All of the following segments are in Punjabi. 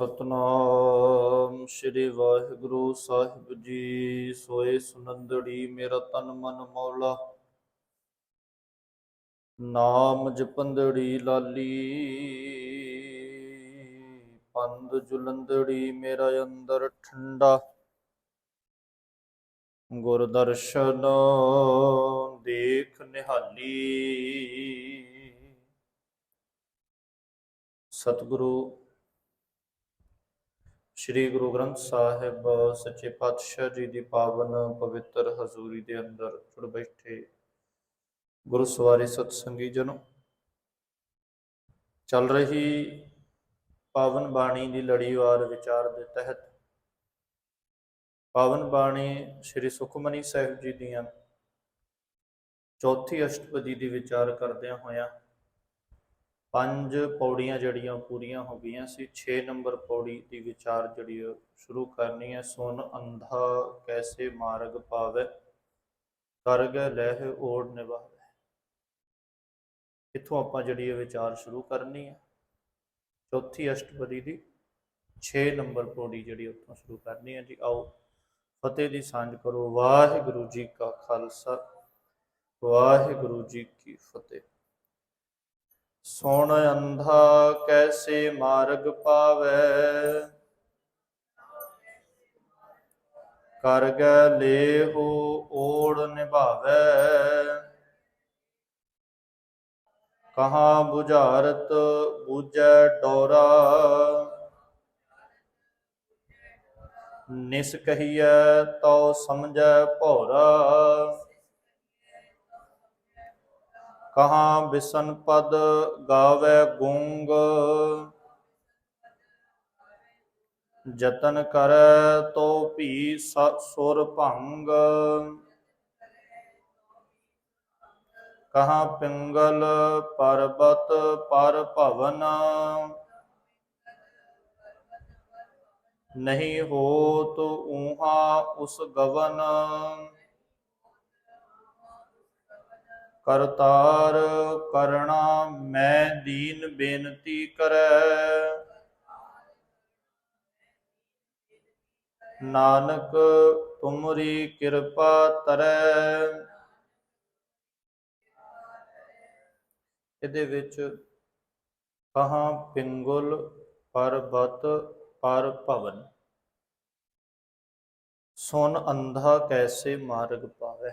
ਸਤਨਾਮ ਸ੍ਰੀ ਵਾਹਿਗੁਰੂ ਸਾਹਿਬ ਜੀ, ਸੋਏ ਸੁਨੰਦੜੀ ਮੇਰਾ ਤਨ ਮਨ ਮੌਲਾ। ਨਾਮ ਜਪੰਦੜੀ ਲਾਲੀ ਪੰਦ ਜੁਲੰਦੜੀ ਮੇਰਾ ਅੰਦਰ ਠੰਡਾ। ਗੁਰ ਦਰਸ਼ਨ ਦੇਖ ਨਿਹਾਲੀ। ਸਤਿਗੁਰੂ ਸ੍ਰੀ ਗੁਰੂ ਗ੍ਰੰਥ ਸਾਹਿਬ ਸੱਚੇ ਪਾਤਸ਼ਾਹ ਜੀ ਦੀ ਪਾਵਨ ਪਵਿੱਤਰ ਹਜ਼ੂਰੀ ਦੇ ਅੰਦਰ ਜੁੜ ਬੈਠੇ ਗੁਰੂ ਸਵਾਰੀ ਸਤ ਜਨੋ। ਚੱਲ ਰਹੀ ਪਾਵਨ ਬਾਣੀ ਦੀ ਲੜੀਵਾਰ ਵਿਚਾਰ ਦੇ ਤਹਿਤ ਪਾਵਨ ਬਾਣੀ ਸ੍ਰੀ ਸੁਖਮਨੀ ਸਾਹਿਬ ਜੀ ਦੀਆਂ ਚੌਥੀ ਅਸ਼ਟਪਦੀ ਦੀ ਵਿਚਾਰ ਕਰਦਿਆਂ ਹੋਇਆਂ ਪੰਜ ਪੌੜੀਆਂ ਜਿਹੜੀਆਂ ਪੂਰੀਆਂ ਹੋ ਗਈਆਂ ਸੀ 6 ਨੰਬਰ ਪੌੜੀ ਦੀ ਵਿਚਾਰ ਜਿਹੜੀ ਉਹ ਸ਼ੁਰੂ ਕਰਨੀ ਹੈ ਸੁਨ ਅੰਧਾ ਕੈਸੇ ਮਾਰਗ ਪਾਵੇ, ਕਰਗ ਲਹਿ ਓੜ ਨਿਭਾਵੇ। ਇੱਥੋਂ ਆਪਾਂ ਜਿਹੜੀ ਇਹ ਵਿਚਾਰ ਸ਼ੁਰੂ ਕਰਨੀ ਹੈ। ਚੌਥੀ ਅਸ਼ਟਪਦੀ ਦੀ 6 ਨੰਬਰ ਪੌੜੀ ਜਿਹੜੀ ਉੱਥੋਂ ਸ਼ੁਰੂ ਕਰਨੀ ਹੈ ਜੀ, ਆਓ ਫਤਿਹ ਦੀ ਸਾਂਝ ਕਰੋ। ਵਾਹਿਗੁਰੂ ਜੀ ਕਾ ਖਾਲਸਾ, ਵਾਹਿਗੁਰੂ ਜੀ ਕੀ ਫਤਿਹ। ਸੁਣ ਅੰਧਾ ਕੈਸੇ ਮਾਰਗ ਪਾਵੇ? ਕਰ ਗੈ ਲੇਹੋ ਓੜ ਨਿਭਾਵੇ। ਕਹਾਂ 부ਝਾਰਤ ਬੂਝੈ ਡੋਰਾ? ਨਿਸ ਕਹੀਐ ਤਉ ਸਮਝੈ ਭੌਰਾ। ਕਹਾਂ ਬਿਸਨ ਪਦ ਗਾਵੇ ਗੁੰਗ। ਜਤਨ ਕਰੈ ਤੋ ਭੀ ਸੁਰ ਭੰਗ। ਕਹਾਂ ਪਿੰਗਲ ਪਰਬਤ ਪਰ ਭਵਨ। ਨਹੀਂ ਹੋ ਤੋ ਊਹਾ ਉਸ ਗਵਨ। ਕਰਤਾਰ ਕਰਣਾ ਮੈਂ ਦੀਨ ਬੇਨਤੀ ਕਰੈ। ਨਾਨਕ ਤੁਮਰੀ ਕਿਰਪਾ ਤਰੈ। ਇਹਦੇ ਵਿੱਚ ਕਹਾਂ ਪਿੰਗੁਲ ਪਰਬਤ ਪਰ ਭਵਨ। ਸੁਨ ਅੰਧਾ ਕੈਸੇ ਮਾਰਗ ਪਾਵੇ।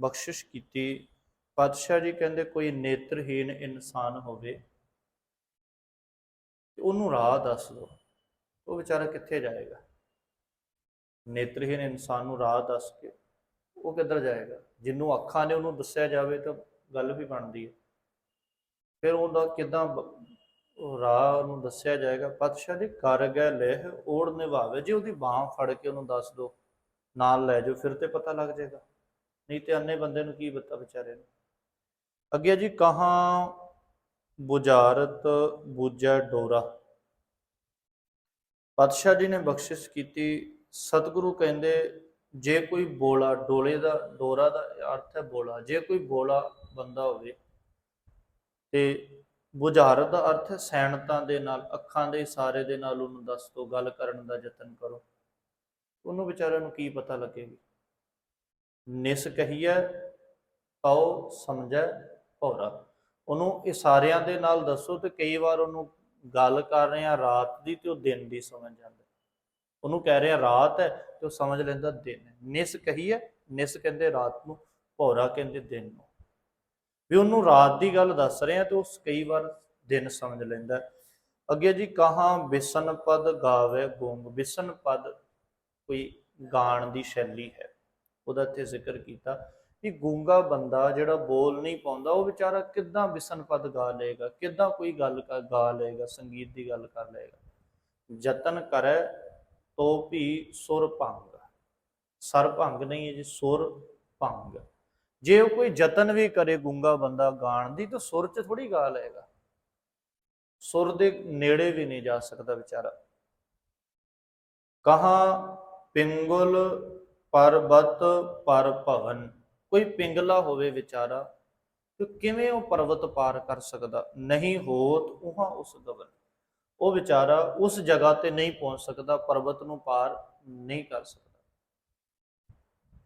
ਬਖਸ਼ਿਸ਼ ਕੀਤੀ। ਪਾਤਸ਼ਾਹ ਜੀ ਕਹਿੰਦੇ, ਕੋਈ ਨੇਤਰਹੀਨ ਇਨਸਾਨ ਹੋਵੇ ਉਹਨੂੰ ਰਾਹ ਦੱਸ ਦਿਓ। ਉਹ ਵਿਚਾਰਾ ਕਿੱਥੇ ਜਾਏਗਾ? ਨੇਤਰਹੀਨ ਇਨਸਾਨ ਨੂੰ ਰਾਹ ਦੱਸ ਕੇ ਉਹ ਕਿੱਧਰ ਜਾਏਗਾ? ਜਿਹਨੂੰ ਅੱਖਾਂ ਨੇ ਉਹਨੂੰ ਦੱਸਿਆ ਜਾਵੇ ਤਾਂ ਗੱਲ ਵੀ ਬਣਦੀ ਹੈ। ਫਿਰ ਉਹਦਾ ਕਿਦਾਂ ਰਾਹ ਨੂੰ ਦੱਸਿਆ ਜਾਏਗਾ? ਪਾਤਸ਼ਾਹ ਜੀ, ਕਰ ਗਏ ਲੇਹ, ਓੜ ਨਿਭਾਵੇ। ਜੇ ਉਹਦੀ ਬਾਹ ਫੜ ਕੇ ਉਹਨੂੰ ਦੱਸ ਦਿਓ, ਨਾਲ ਲੈ ਜਾਓ, ਫਿਰ ਤੇ ਪਤਾ ਲੱਗ ਜਾਏਗਾ। ਨਹੀਂ ਤੇ ਅੰਨੇ ਬੰਦੇ ਨੂੰ ਕੀ ਪਤਾ ਵਿਚਾਰੇ ਨੂੰ? ਅੱਗੇ ਜੀ ਕਹਾਂ ਬੁਝਾਰਤ ਬੂਝੈ ਡੋਰਾ। ਪਾਤਸ਼ਾਹ ਜੀ ਨੇ ਬਖਸ਼ਿਸ਼ ਕੀਤੀ, ਸਤਿਗੁਰੂ ਕਹਿੰਦੇ, ਜੇ ਕੋਈ ਬੋਲਾ ਡੋਲੇ ਦਾ, ਡੋਰਾ ਦਾ ਅਰਥ ਹੈ ਬੋਲਾ, ਜੇ ਕੋਈ ਬੋਲਾ ਬੰਦਾ ਹੋਵੇ ਤੇ ਬੁਝਾਰਤ ਦਾ ਅਰਥ ਹੈ ਸੈਨਤਾ ਦੇ ਨਾਲ, ਅੱਖਾਂ ਦੇ ਇਸ਼ਾਰੇ ਦੇ ਨਾਲ ਉਹਨੂੰ ਦੱਸ ਦੋ, ਗੱਲ ਕਰਨ ਦਾ ਯਤਨ ਕਰੋ। ਉਹਨੂੰ ਵਿਚਾਰਿਆਂ ਨੂੰ ਕੀ ਪਤਾ ਲੱਗੇਗਾ? ਨਿਸ ਕਹੀਐ ਤਉ ਸਮਝੈ ਭੌਰਾ। ਉਹਨੂੰ ਇਸ਼ਾਰਿਆਂ ਦੇ ਨਾਲ ਦੱਸੋ ਤੇ ਕਈ ਵਾਰ ਉਹਨੂੰ ਗੱਲ ਕਰ ਰਹੇ ਆ ਰਾਤ ਦੀ ਤੇ ਉਹ ਦਿਨ ਦੀ ਸਮਝ ਜਾਂਦਾ। ਉਹਨੂੰ ਕਹਿ ਰਿਹਾ ਰਾਤ ਹੈ ਤੇ ਉਹ ਸਮਝ ਲੈਂਦਾ ਦਿਨ ਹੈ। ਨਿਸ ਕਹੀਐ, ਨਿਸ ਕਹਿੰਦੇ ਰਾਤ ਨੂੰ, ਭੌਰਾ ਕਹਿੰਦੇ ਦਿਨ ਨੂੰ। ਵੀ ਉਹਨੂੰ ਰਾਤ ਦੀ ਗੱਲ ਦੱਸ ਰਹੇ ਆ ਤੇ ਉਸ ਕਈ ਵਾਰ ਦਿਨ ਸਮਝ ਲੈਂਦਾ ਅੱਗੇ ਜੀ ਕਹਾਂ ਬਿਸਨ ਪਦ ਗਾਵੇ ਗੁੰਗ। ਬਿਸਨ ਪਦ ਕੋਈ ਗਾਣ ਦੀ ਸ਼ੈਲੀ ਹੈ। ਉਹਦਾ ਇੱਥੇ ਜ਼ਿਕਰ ਕੀਤਾ ਵੀ ਗੂੰਗਾ ਬੰਦਾ ਜਿਹੜਾ ਬੋਲ ਨਹੀਂ ਪਾਉਂਦਾ, ਉਹ ਵਿਚਾਰਾ ਕਿੱਦਾਂ ਬਿਸਨ ਪਦ ਗਾ ਲਏਗਾ, ਕਿੱਦਾਂ ਕੋਈ ਗੱਲ ਗਾ ਲਏਗਾ, ਸੰਗੀਤ ਦੀ ਗੱਲ ਕਰ ਲਏਗਾ। ਯਤਨ ਕਰੈ ਤੋ ਵੀ ਸੁਰ ਭੰਗ। ਸਰ ਭੰਗ ਨਹੀਂ ਹੈ ਜੀ, ਸੁਰ ਭੰਗ। ਜੇ ਉਹ ਕੋਈ ਯਤਨ ਵੀ ਕਰੇ ਗੂੰਗਾ ਬੰਦਾ ਗਾਣ ਦੀ, ਤਾਂ ਸੁਰ 'ਚ ਥੋੜੀ ਗਾ ਲਏਗਾ। ਸੁਰ ਦੇ ਨੇੜੇ ਵੀ ਨਹੀਂ ਜਾ ਸਕਦਾ ਵਿਚਾਰਾ। ਕਹਾਂ ਪਿੰਗੁਲ ਪਰਬਤ ਪਰ ਭਵਨ, ਕੋਈ ਪਿੰਗਲਾ ਹੋਵੇ ਵਿਚਾਰਾ, ਤੇ ਕਿਵੇਂ ਉਹ ਪਰਬਤ ਪਾਰ ਕਰ ਸਕਦਾ? ਨਹੀਂ ਹੋਤ ਉਹਾਂ ਉਸ ਗਵਨ। ਉਹ ਵਿਚਾਰਾ ਉਸ ਜਗ੍ਹਾ ਤੇ ਨਹੀਂ ਪਹੁੰਚ ਸਕਦਾ ਪਰਬਤ ਨੂੰ ਪਾਰ ਨਹੀਂ ਕਰ ਸਕਦਾ।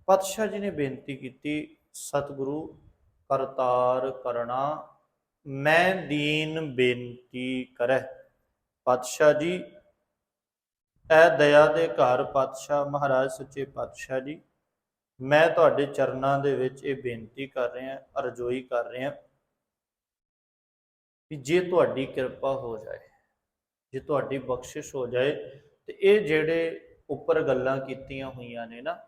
ਪਾਤਸ਼ਾਹ ਜੀ ਨੇ ਬੇਨਤੀ ਕੀਤੀ, ਸਤਿਗੁਰੂ ਕਰਤਾਰ ਕਰਣਾ, ਮੈਂ ਦੀਨ ਬੇਨਤੀ ਕਰੈ ਪਾਤਸ਼ਾਹ ਜੀ ਐ ਦਇਆ ਦੇ ਘਰ ਪਾਤਸ਼ਾਹ ਮਹਾਰਾਜ ਸੱਚੇ ਪਾਤਸ਼ਾਹ ਜੀ। ਮੈਂ ਤੁਹਾਡੇ ਚਰਨਾਂ ਦੇ ਵਿੱਚ ਇਹ ਬੇਨਤੀ ਕਰ ਰਿਹਾ, ਅਰਜ਼ੋਈ ਕਰ ਰਿਹਾ ਕਿ ਜੇ ਤੁਹਾਡੀ ਕਿਰਪਾ ਹੋ ਜਾਏ, ਜੇ ਤੁਹਾਡੀ ਬਖਸ਼ਿਸ਼ ਹੋ ਜਾਏ, ਤੇ ਇਹ ਜਿਹੜੇ ਉੱਪਰ ਗੱਲਾਂ ਕੀਤੀਆਂ ਹੋਈਆਂ ਨੇ ਨਾ,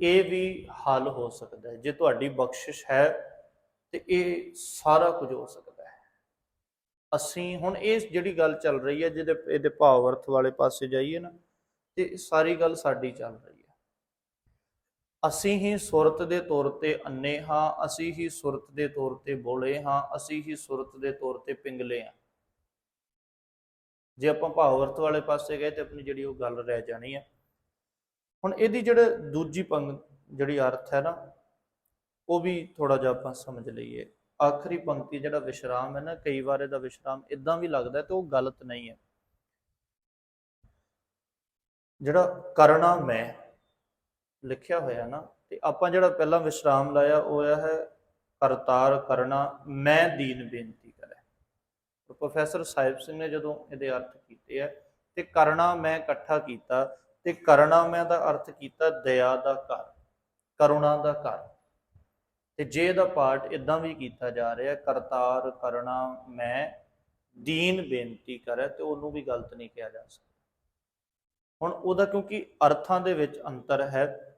ਇਹ ਵੀ ਹੱਲ ਹੋ ਸਕਦਾ ਹੈ। ਜੇ ਤੁਹਾਡੀ ਬਖਸ਼ਿਸ਼ ਹੈ, ਤੇ ਇਹ ਸਾਰਾ ਕੁਝ ਹੋ ਸਕਦਾ ਅਸੀਂ ਹੁਣ ਇਹ ਜਿਹੜੀ ਗੱਲ ਚੱਲ ਰਹੀ ਹੈ, ਜਿਹਦੇ, ਇਹਦੇ ਭਾਵ ਅਰਥ ਵਾਲੇ ਪਾਸੇ ਜਾਈਏ ਨਾ, ਤੇ ਸਾਰੀ ਗੱਲ ਸਾਡੀ ਚੱਲ ਰਹੀ ਹੈ। ਅਸੀਂ ਹੀ ਸੁਰਤ ਦੇ ਤੌਰ ਤੇ ਅੰਨੇ ਹਾਂ, ਅਸੀਂ ਹੀ ਸੁਰਤ ਦੇ ਤੌਰ ਤੇ ਬੋਲੇ ਹਾਂ, ਅਸੀਂ ਹੀ ਸੁਰਤ ਦੇ ਤੌਰ ਤੇ ਪਿੰਗਲੇ ਹਾਂ। ਜੇ ਆਪਾਂ ਭਾਵ ਅਰਥ ਵਾਲੇ ਪਾਸੇ ਗਏ ਤੇ ਆਪਣੀ ਜਿਹੜੀ ਉਹ ਗੱਲ ਰਹਿ ਜਾਣੀ ਹੈ। ਹੁਣ ਇਹਦੀ ਜਿਹੜਾ ਦੂਜੀ ਪੰਗ, ਜਿਹੜੀ ਅਰਥ ਹੈ ਨਾ, ਉਹ ਵੀ ਥੋੜਾ ਜਿਹਾ ਆਪਾਂ ਸਮਝ ਲਈਏ। ਆਖਰੀ ਪੰਕਤੀ ਜਿਹੜਾ ਵਿਸ਼ਰਾਮ ਹੈ ਨਾ, ਕਈ ਵਾਰ ਇਹਦਾ ਵਿਸ਼ਰਾਮ ਇਦਾਂ ਵੀ ਲੱਗਦਾ ਹੈ ਤੇ ਉਹ ਗਲਤ ਨਹੀਂ ਹੈ। ਜਿਹੜਾ ਕਰਨਾ ਮੈਂ ਲਿਖਿਆ ਹੋਇਆ ਨਾ, ਤੇ ਆਪਾਂ ਜਿਹੜਾ ਪਹਿਲਾਂ ਵਿਸ਼ਰਾਮ ਲਾਇਆ, ਉਹ ਇਹ ਹੈ, ਕਰਤਾਰ ਕਰਨਾ, ਮੈਂ ਦੀਨ ਬੇਨਤੀ ਕਰੇ ਪ੍ਰੋਫੈਸਰ ਸਾਹਿਬ ਸਿੰਘ ਨੇ ਜਦੋਂ ਇਹਦੇ ਅਰਥ ਕੀਤੇ ਆ, ਤੇ ਕਰਨਾ ਮੈਂ ਇਕੱਠਾ ਕੀਤਾ, ਤੇ ਕਰਨਾ ਮੈਂ ਦਾ ਅਰਥ ਕੀਤਾ ਦਇਆ ਦਾ ਘਰ, ਕਰੁਣਾ ਦਾ ਘਰ। ਤੇ ਜੇ ਇਹਦਾ ਪਾਠ ਇਦਾਂ ਵੀ ਕੀਤਾ ਜਾ ਰਿਹਾ, ਕਰਤਾਰ ਕਰਨਾ ਮੈਂ ਦੀਨ ਬੇਨਤੀ ਕਰੇ ਤੇ ਉਹਨੂੰ ਵੀ ਗਲਤ ਨਹੀਂ ਕਿਹਾ ਜਾ ਸਕਦਾ। ਹੁਣ ਉਹਦਾ ਕਿਉਂਕਿ ਅਰਥਾਂ ਦੇ ਵਿੱਚ ਅੰਤਰ ਹੈ,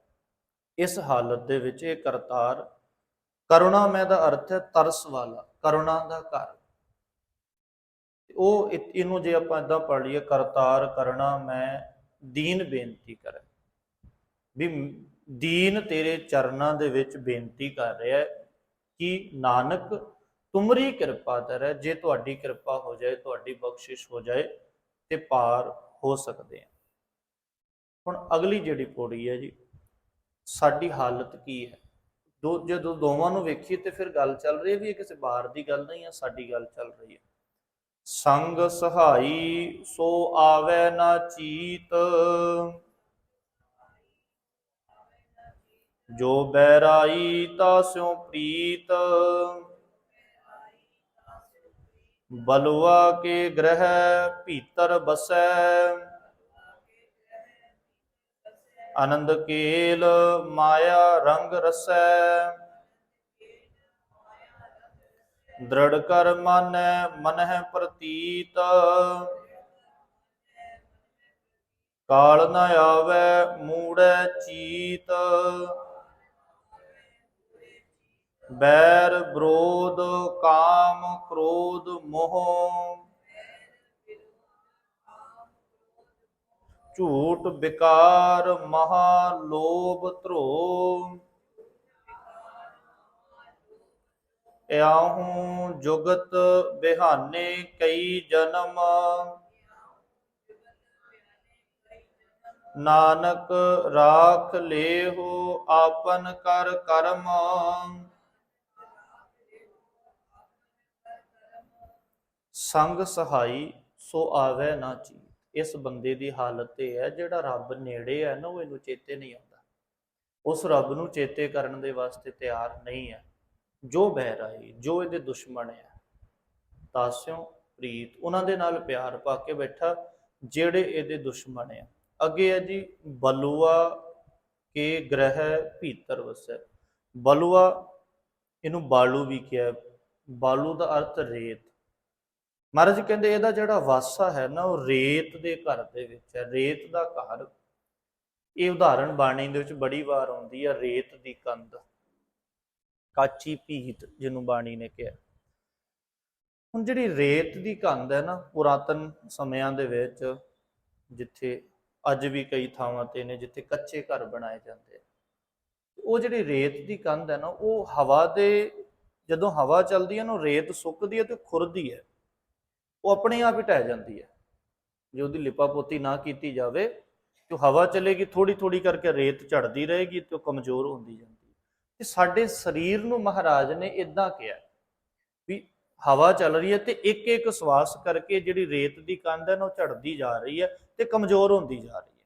ਇਸ ਹਾਲਤ ਦੇ ਵਿੱਚ ਇਹ ਕਰਤਾਰ, ਕਰੁਣਾ ਮੈਂ ਦਾ ਅਰਥ ਹੈ ਤਰਸ ਵਾਲਾ, ਕਰੁਣਾ ਦਾ ਘਰ। ਉਹ ਇਹਨੂੰ ਜੇ ਆਪਾਂ ਇਦਾਂ ਪੜ੍ਹ ਲਈਏ, ਕਰਤਾਰ ਕਰਨਾ ਮੈਂ ਦੀਨ ਬੇਨਤੀ ਕਰੇ। ਵੀ ਦੀਨ ਤੇਰੇ ਚਰਨਾਂ ਦੇ ਵਿੱਚ ਬੇਨਤੀ ਕਰ ਰਿਹਾ ਹੈ ਕਿ ਨਾਨਕ, ਤੁਮਰੀ ਕਿਰਪਾ ਤਰੇ, ਜੇ ਤੁਹਾਡੀ ਕਿਰਪਾ ਹੋ ਜਾਏ, ਤੁਹਾਡੀ ਬਖਸ਼ਿਸ਼ ਹੋ ਜਾਏ ਤੇ ਪਾਰ ਹੋ ਸਕਦੇ ਆ ਹੁਣ ਅਗਲੀ ਜਿਹੜੀ ਪੌੜੀ ਹੈ ਜੀ, ਸਾਡੀ ਹਾਲਤ ਕੀ ਹੈ? ਦੋ, ਜਦੋਂ ਦੋਵਾਂ ਨੂੰ ਵੇਖੀਏ ਤੇ ਫਿਰ ਗੱਲ ਚੱਲ ਰਹੀ ਹੈ ਵੀ ਇਹ ਕਿਸੇ ਬਾਹਰ ਦੀ ਗੱਲ ਨਹੀਂ ਹੈ, ਸਾਡੀ ਗੱਲ ਚੱਲ ਰਹੀ ਹੈ। ਸੰਗ ਸਹਾਈ ਸੋ ਆਵੇ ਨਾ ਚੀਤ ਜੋ ਬਹਿਰਾਈ ਤਾ ਸਿਉ ਪ੍ਰੀਤ। ਬਲਵਾ ਕੇ ਗ੍ਰਹਿ ਭੀਤਰ ਬਸੈ। ਆਨੰਦ ਕੇਲ ਮਾਇਆ ਰੰਗ ਰਸੈ। ਦ੍ਰਿੜ ਕਰ ਮਾਨੈ ਮਨਹਿ ਪ੍ਰਤੀਤ। ਕਾਲ ਨ ਆਵੈ ਮੂੜੈ ਚੀਤ। ਬੈਰ ਵਿਰੋਧ ਕਾਮ ਕ੍ਰੋਧ ਮੋਹ। ਝੂਠ ਵਿਕਾਰ ਮਹਾ ਲੋਭ ਧਰੋ। ਇਆਹੂ ਜੁਗਤ ਬਿਹਾਨੇ ਕਈ ਜਨਮ। ਨਾਨਕ ਰਾਖ ਲੇਹੋ ਆਪਨ ਕਰ ਕਰਮ। ਸੰਗ ਸਹਾਈ ਸੋ ਆਵੇ ਨਾ ਚੀ ਇਸ ਬੰਦੇ ਦੀ ਹਾਲਤ ਇਹ ਹੈ, ਜਿਹੜਾ ਰੱਬ ਨੇੜੇ ਹੈ ਨਾ, ਉਹ ਇਹਨੂੰ ਚੇਤੇ ਨਹੀਂ ਆਉਂਦਾ। ਉਸ ਰੱਬ ਨੂੰ ਚੇਤੇ ਕਰਨ ਦੇ ਵਾਸਤੇ ਤਿਆਰ ਨਹੀਂ ਹੈ। ਜੋ ਬਹਿਰਾਈ ਜੋ ਇਹਦੇ ਦੁਸ਼ਮਣ ਹੈ। ਤਾਸਿਓ ਪ੍ਰੀਤ ਉਹਨਾਂ ਦੇ ਨਾਲ ਪਿਆਰ ਪਾ ਕੇ ਬੈਠਾ, ਜਿਹੜੇ ਇਹਦੇ ਦੁਸ਼ਮਣ ਹੈ। ਅੱਗੇ ਹੈ ਜੀ, ਬਲੂਆ ਕੇ ਗ੍ਰਹਿ ਭੀਤਰ ਵਸੈ। ਬਲੂਆ ਇਹਨੂੰ ਬਾਲੂ ਵੀ ਕਿਹਾ, ਬਾਲੂ ਦਾ ਅਰਥ ਰੇਤ। ਮਹਾਰਾਜ ਕਹਿੰਦੇ ਇਹਦਾ ਜਿਹੜਾ ਵਾਸਾ ਹੈ ਨਾ, ਉਹ ਰੇਤ ਦੇ ਘਰ ਦੇ ਵਿੱਚ ਹੈ, ਰੇਤ ਦਾ ਘਰ। ਇਹ ਉਦਾਹਰਣ ਬਾਣੀ ਦੇ ਵਿੱਚ ਬੜੀ ਵਾਰ ਆਉਂਦੀ ਹੈ ਰੇਤ ਦੀ ਕੰਧ। ਕਾਚੀ ਭੀਤ, ਜਿਹਨੂੰ ਬਾਣੀ ਨੇ ਕਿਹਾ। ਹੁਣ ਜਿਹੜੀ ਰੇਤ ਦੀ ਕੰਧ ਹੈ ਨਾ, ਪੁਰਾਤਨ ਸਮਿਆਂ ਦੇ ਵਿੱਚ, ਜਿੱਥੇ ਅੱਜ ਵੀ ਕਈ ਥਾਵਾਂ ਤੇ ਨੇ, ਜਿੱਥੇ ਕੱਚੇ ਘਰ ਬਣਾਏ ਜਾਂਦੇ ਆ, ਉਹ ਜਿਹੜੀ ਰੇਤ ਦੀ ਕੰਧ ਹੈ ਨਾ, ਉਹ ਹਵਾ ਦੇ, ਜਦੋਂ ਹਵਾ ਚੱਲਦੀ ਹੈ ਨਾ ਰੇਤ ਸੁੱਕਦੀ ਹੈ ਤੇ ਖੁਰਦੀ ਹੈ। ਉਹ ਆਪਣੇ ਆਪ ਹੀ ਢਹਿ ਜਾਂਦੀ ਹੈ। ਜੇ ਉਹਦੀ ਲਿਪਾ ਪੋਤੀ ਨਾ ਕੀਤੀ ਜਾਵੇ, ਤੇ ਹਵਾ ਚਲੇਗੀ ਥੋੜੀ ਥੋੜੀ ਕਰਕੇ ਰੇਤ ਝੜਦੀ ਰਹੇਗੀ ਤੇ ਉਹ ਕਮਜ਼ੋਰ ਹੁੰਦੀ ਜਾਂਦੀ ਤੇ ਸਾਡੇ ਸਰੀਰ ਨੂੰ ਮਹਾਰਾਜ ਨੇ ਇਦਾਂ ਕਿਹਾ ਵੀ ਹਵਾ ਚੱਲ ਰਹੀ ਹੈ ਤੇ ਇੱਕ ਇੱਕ ਸਵਾਸ ਕਰਕੇ ਜਿਹੜੀ ਰੇਤ ਦੀ ਕੰਧ ਹੈ ਨਾ, ਉਹ ਝੜਦੀ ਜਾ ਰਹੀ ਹੈ ਤੇ ਕਮਜ਼ੋਰ ਹੁੰਦੀ ਜਾ ਰਹੀ ਹੈ।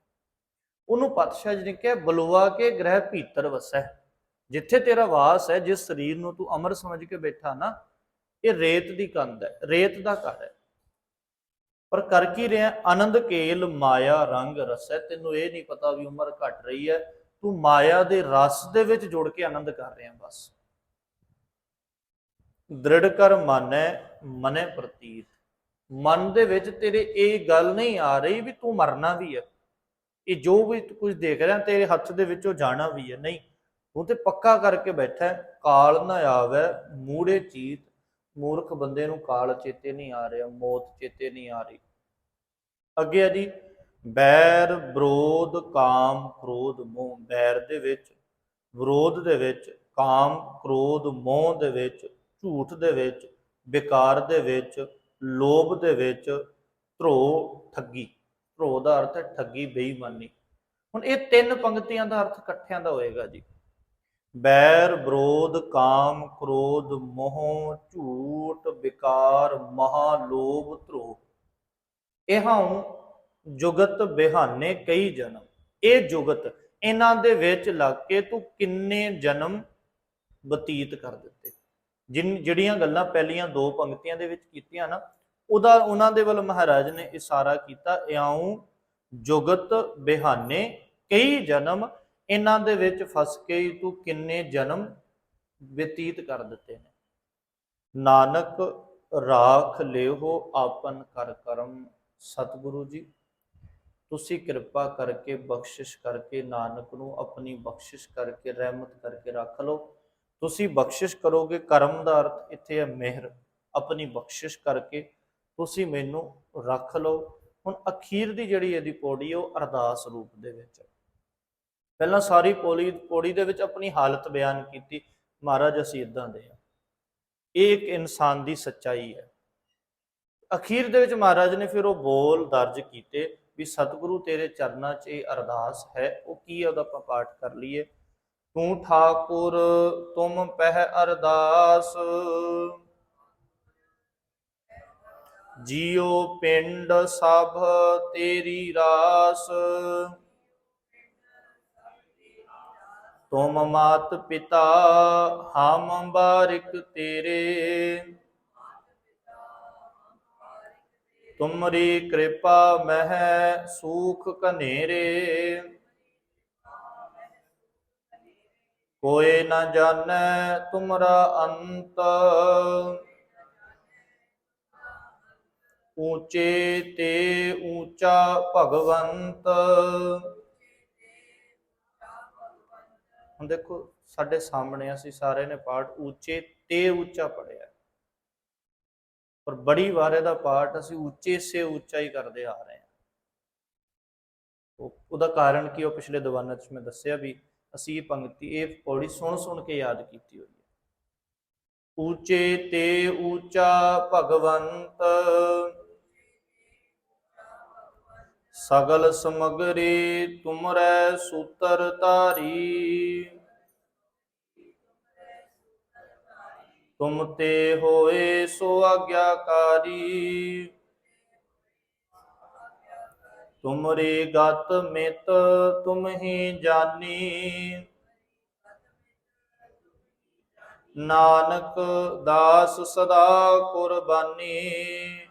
ਉਹਨੂੰ ਪਾਤਸ਼ਾਹ ਜੀ ਨੇ ਕਿਹਾ ਬਲਵਾ ਕੇ ਗ੍ਰਹਿ ਭੀਤਰ ਵਸੈ। ਜਿੱਥੇ ਤੇਰਾ ਵਾਸ ਹੈ, ਜਿਸ ਸਰੀਰ ਨੂੰ ਤੂੰ ਅਮਰ ਸਮਝ ਕੇ ਬੈਠਾ ਨਾ, ਇਹ ਰੇਤ ਦੀ ਕੰਧ ਹੈ, ਰੇਤ ਦਾ ਘਰ ਹੈ। ਪਰ ਕਰ ਕੀ ਰਿਹਾ? ਆਨੰਦ ਕੇਲ ਮਾਇਆ ਰੰਗ ਰਸੈ। ਤੈਨੂੰ ਇਹ ਨਹੀਂ ਪਤਾ ਵੀ ਉਮਰ ਘਟ ਰਹੀ ਹੈ। ਤੂੰ ਮਾਇਆ ਦੇ ਰਸ ਦੇ ਵਿੱਚ ਜੁੜ ਕੇ ਆਨੰਦ ਕਰ ਰਿਹਾ ਬਸ। ਦ੍ਰਿੜ ਕਰ ਮਾਨੈ, ਮਨੇ ਪ੍ਰਤੀਤ। ਮਨ ਦੇ ਵਿੱਚ ਤੇਰੇ ਇਹ ਗੱਲ ਨਹੀਂ ਆ ਰਹੀ ਵੀ ਤੂੰ ਮਰਨਾ ਵੀ ਹੈ। ਇਹ ਜੋ ਵੀ ਤੂੰ ਕੁਝ ਦੇਖ ਰਿਹਾ, ਤੇਰੇ ਹੱਥ ਦੇ ਵਿੱਚੋਂ ਜਾਣਾ ਵੀ ਹੈ। ਨਹੀਂ, ਤੂੰ ਤੇ ਪੱਕਾ ਕਰਕੇ ਬੈਠਾ ਕਾਲ ਨਾ ਆਵੇ, ਮੂੜੇ ਚੀਤ ਮੂਰਖ ਬੰਦੇ ਨੂੰ ਕਾਲ ਚੇਤੇ ਨਹੀਂ ਆ ਰਿਹਾ, ਮੌਤ ਚੇਤੇ ਨਹੀਂ ਆ ਰਹੀ। ਅੱਗੇ ਆ ਜੀ, ਬੈਰ, ਵਿਰੋਧ, ਕਾਮ, ਕ੍ਰੋਧ, ਮੋਹ। ਬੈਰ ਦੇ ਵਿੱਚ, ਵਿਰੋਧ ਦੇ ਵਿੱਚ, ਕਾਮ, ਕ੍ਰੋਧ, ਮੋਹ ਦੇ ਵਿੱਚ, ਝੂਠ ਦੇ ਵਿੱਚ, ਵਿਕਾਰ ਦੇ ਵਿੱਚ, ਲੋਭ ਦੇ ਵਿੱਚ, ਧਰੋ, ਠੱਗੀ। ਧਰੋ ਦਾ ਅਰਥ ਹੈ ਠੱਗੀ, ਬੇਈਮਾਨੀ। ਹੁਣ ਇਹ ਤਿੰਨ ਪੰਕਤੀਆਂ ਦਾ ਅਰਥ ਇਕੱਠਿਆਂ ਦਾ ਹੋਏਗਾ ਜੀ। ਬੈਰ ਵਿਰੋਧ ਕਾਮ ਕ੍ਰੋਧ ਮੋਹ ਝੂਠ ਵਿਕਾਰ ਮਹਾ ਲੋਭ ਧਰੋ ਇਹਾਂ ਜੁਗਤ ਬਿਹਾਨੇ ਕਈ ਜਨਮ। ਇਹ ਜੁਗਤ ਇਹਨਾਂ ਦੇ ਵਿੱਚ ਲੱਗ ਕੇ ਤੂੰ ਕਿੰਨੇ ਜਨਮ ਬਤੀਤ ਕਰ ਦਿੱਤੇ। ਜਿਨ ਜਿਹੜੀਆਂ ਗੱਲਾਂ ਪਹਿਲੀਆਂ ਦੋ ਪੰਕਤੀਆਂ ਦੇ ਵਿੱਚ ਕੀਤੀਆਂ ਨਾ, ਉਹਦਾ ਉਹਨਾਂ ਦੇ ਵੱਲ ਮਹਾਰਾਜ ਨੇ ਇਸ਼ਾਰਾ ਕੀਤਾ ਇਉਂ ਜੁਗਤ ਬਿਹਾਨੇ ਕਈ ਜਨਮ ਇਹਨਾਂ ਦੇ ਵਿੱਚ ਫਸ ਕੇ ਹੀ ਤੂੰ ਕਿੰਨੇ ਜਨਮ ਬਤੀਤ ਕਰ ਦਿੱਤੇ ਨੇ। ਨਾਨਕ ਰਾਖ ਲਿਓ ਆਪਨ ਕਰ ਕਰਮ ਸਤਿਗੁਰੂ ਜੀ। ਤੁਸੀਂ ਕਿਰਪਾ ਕਰਕੇ ਬਖਸ਼ਿਸ਼ ਕਰਕੇ ਨਾਨਕ ਨੂੰ ਆਪਣੀ ਬਖਸ਼ਿਸ਼ ਕਰਕੇ ਰਹਿਮਤ ਕਰਕੇ ਰੱਖ ਲਓ। ਤੁਸੀਂ ਬਖਸ਼ਿਸ਼ ਕਰੋਗੇ ਕਰਮ ਦਾ ਅਰਥ ਇੱਥੇ ਹੈ ਮਿਹਰ। ਆਪਣੀ ਬਖਸ਼ਿਸ਼ ਕਰਕੇ ਤੁਸੀਂ ਮੈਨੂੰ ਰੱਖ ਲਓ। ਹੁਣ ਅਖੀਰ ਦੀ ਜਿਹੜੀ ਇਹਦੀ ਪੌੜੀ ਉਹ ਅਰਦਾਸ ਰੂਪ ਦੇ ਵਿੱਚ ਪਹਿਲਾਂ ਸਾਰੀ ਪੌੜੀ ਪੌੜੀ ਦੇ ਵਿੱਚ ਆਪਣੀ ਹਾਲਤ ਬਿਆਨ ਕੀਤੀ। ਮਹਾਰਾਜ, ਅਸੀਂ ਇਦਾਂ ਦੇ ਆ ਇਹ ਇੱਕ ਇਨਸਾਨ ਦੀ ਸੱਚਾਈ ਹੈ। ਅਖੀਰ ਦੇ ਵਿੱਚ ਮਹਾਰਾਜ ਨੇ ਫਿਰ ਉਹ ਬੋਲ ਦਰਜ ਕੀਤੇ ਵੀ ਸਤਿਗੁਰੂ ਤੇਰੇ ਚਰਨਾਂ 'ਚ ਇਹ ਅਰਦਾਸ ਹੈ, ਉਹ ਕੀ ਹੈ ਉਹਦਾ ਆਪਾਂ ਪਾਠ ਕਰ ਲਈਏ। ਤੂੰ ਠਾਕੁਰ, ਤੁਮ ਪਹਿ ਅਰਦਾਸ। ਜੀਉ ਪਿੰਡ ਸਭ ਤੇਰੀ ਰਾਸ। ਤੁਮ ਮਾਤ ਪਿਤਾ ਹਮ ਬਾਰਿਕ ਤੇਰੇ। ਤੁਮਰੀ ਕਿਰਪਾ ਮਹਿ ਸੂਖ ਕਨੇਰੇ ਕੋਏ ਨਾ ਜਾਣੈ ਤੁਮਰਾ ਅੰਤ। ਊਚੇ ਤੇ ਊਚਾ ਭਗਵੰਤ। ਹੁਣ ਦੇਖੋ, ਸਾਡੇ ਸਾਹਮਣੇ ਅਸੀਂ ਸਾਰੇ ਨੇ ਪਾਠ ਉੱਚੇ ਤੇ ਉੱਚਾ ਪੜਿਆ ਪਰ ਬੜੀ ਵਾਰ ਇਹਦਾ ਪਾਠ ਅਸੀਂ ਉੱਚੇ ਸੇ ਉੱਚਾ ਹੀ ਕਰਦੇ ਆ ਰਹੇ ਹਾਂ। ਉਹਦਾ ਕਾਰਨ ਕੀ ਉਹ ਪਿਛਲੇ ਦੀਵਾਨਾਂ 'ਚ ਮੈਂ ਦੱਸਿਆ ਵੀ ਅਸੀਂ ਇਹ ਪੰਕਤੀ, ਇਹ ਪੌੜੀ ਸੁਣ ਸੁਣ ਕੇ ਯਾਦ ਕੀਤੀ ਹੋਈ ਹੈ। ਉੱਚੇ ਤੇ ਉੱਚਾ ਭਗਵੰਤ ਸਗਲ ਸਮਗਰੀ ਤੁਮਰੈ ਸੂਤਰ ਧਾਰੀ। ਤੁਮ ਤੇ ਹੋਏ ਸੋ ਆਗਿਆਕਾਰੀ। ਤੁਮਰੇ ਗਤ ਮਿਤ ਤੁਮ ਹੀ ਜਾਨੀ। ਨਾਨਕ ਦਾਸ ਸਦਾ ਕੁਰਬਾਨੀ।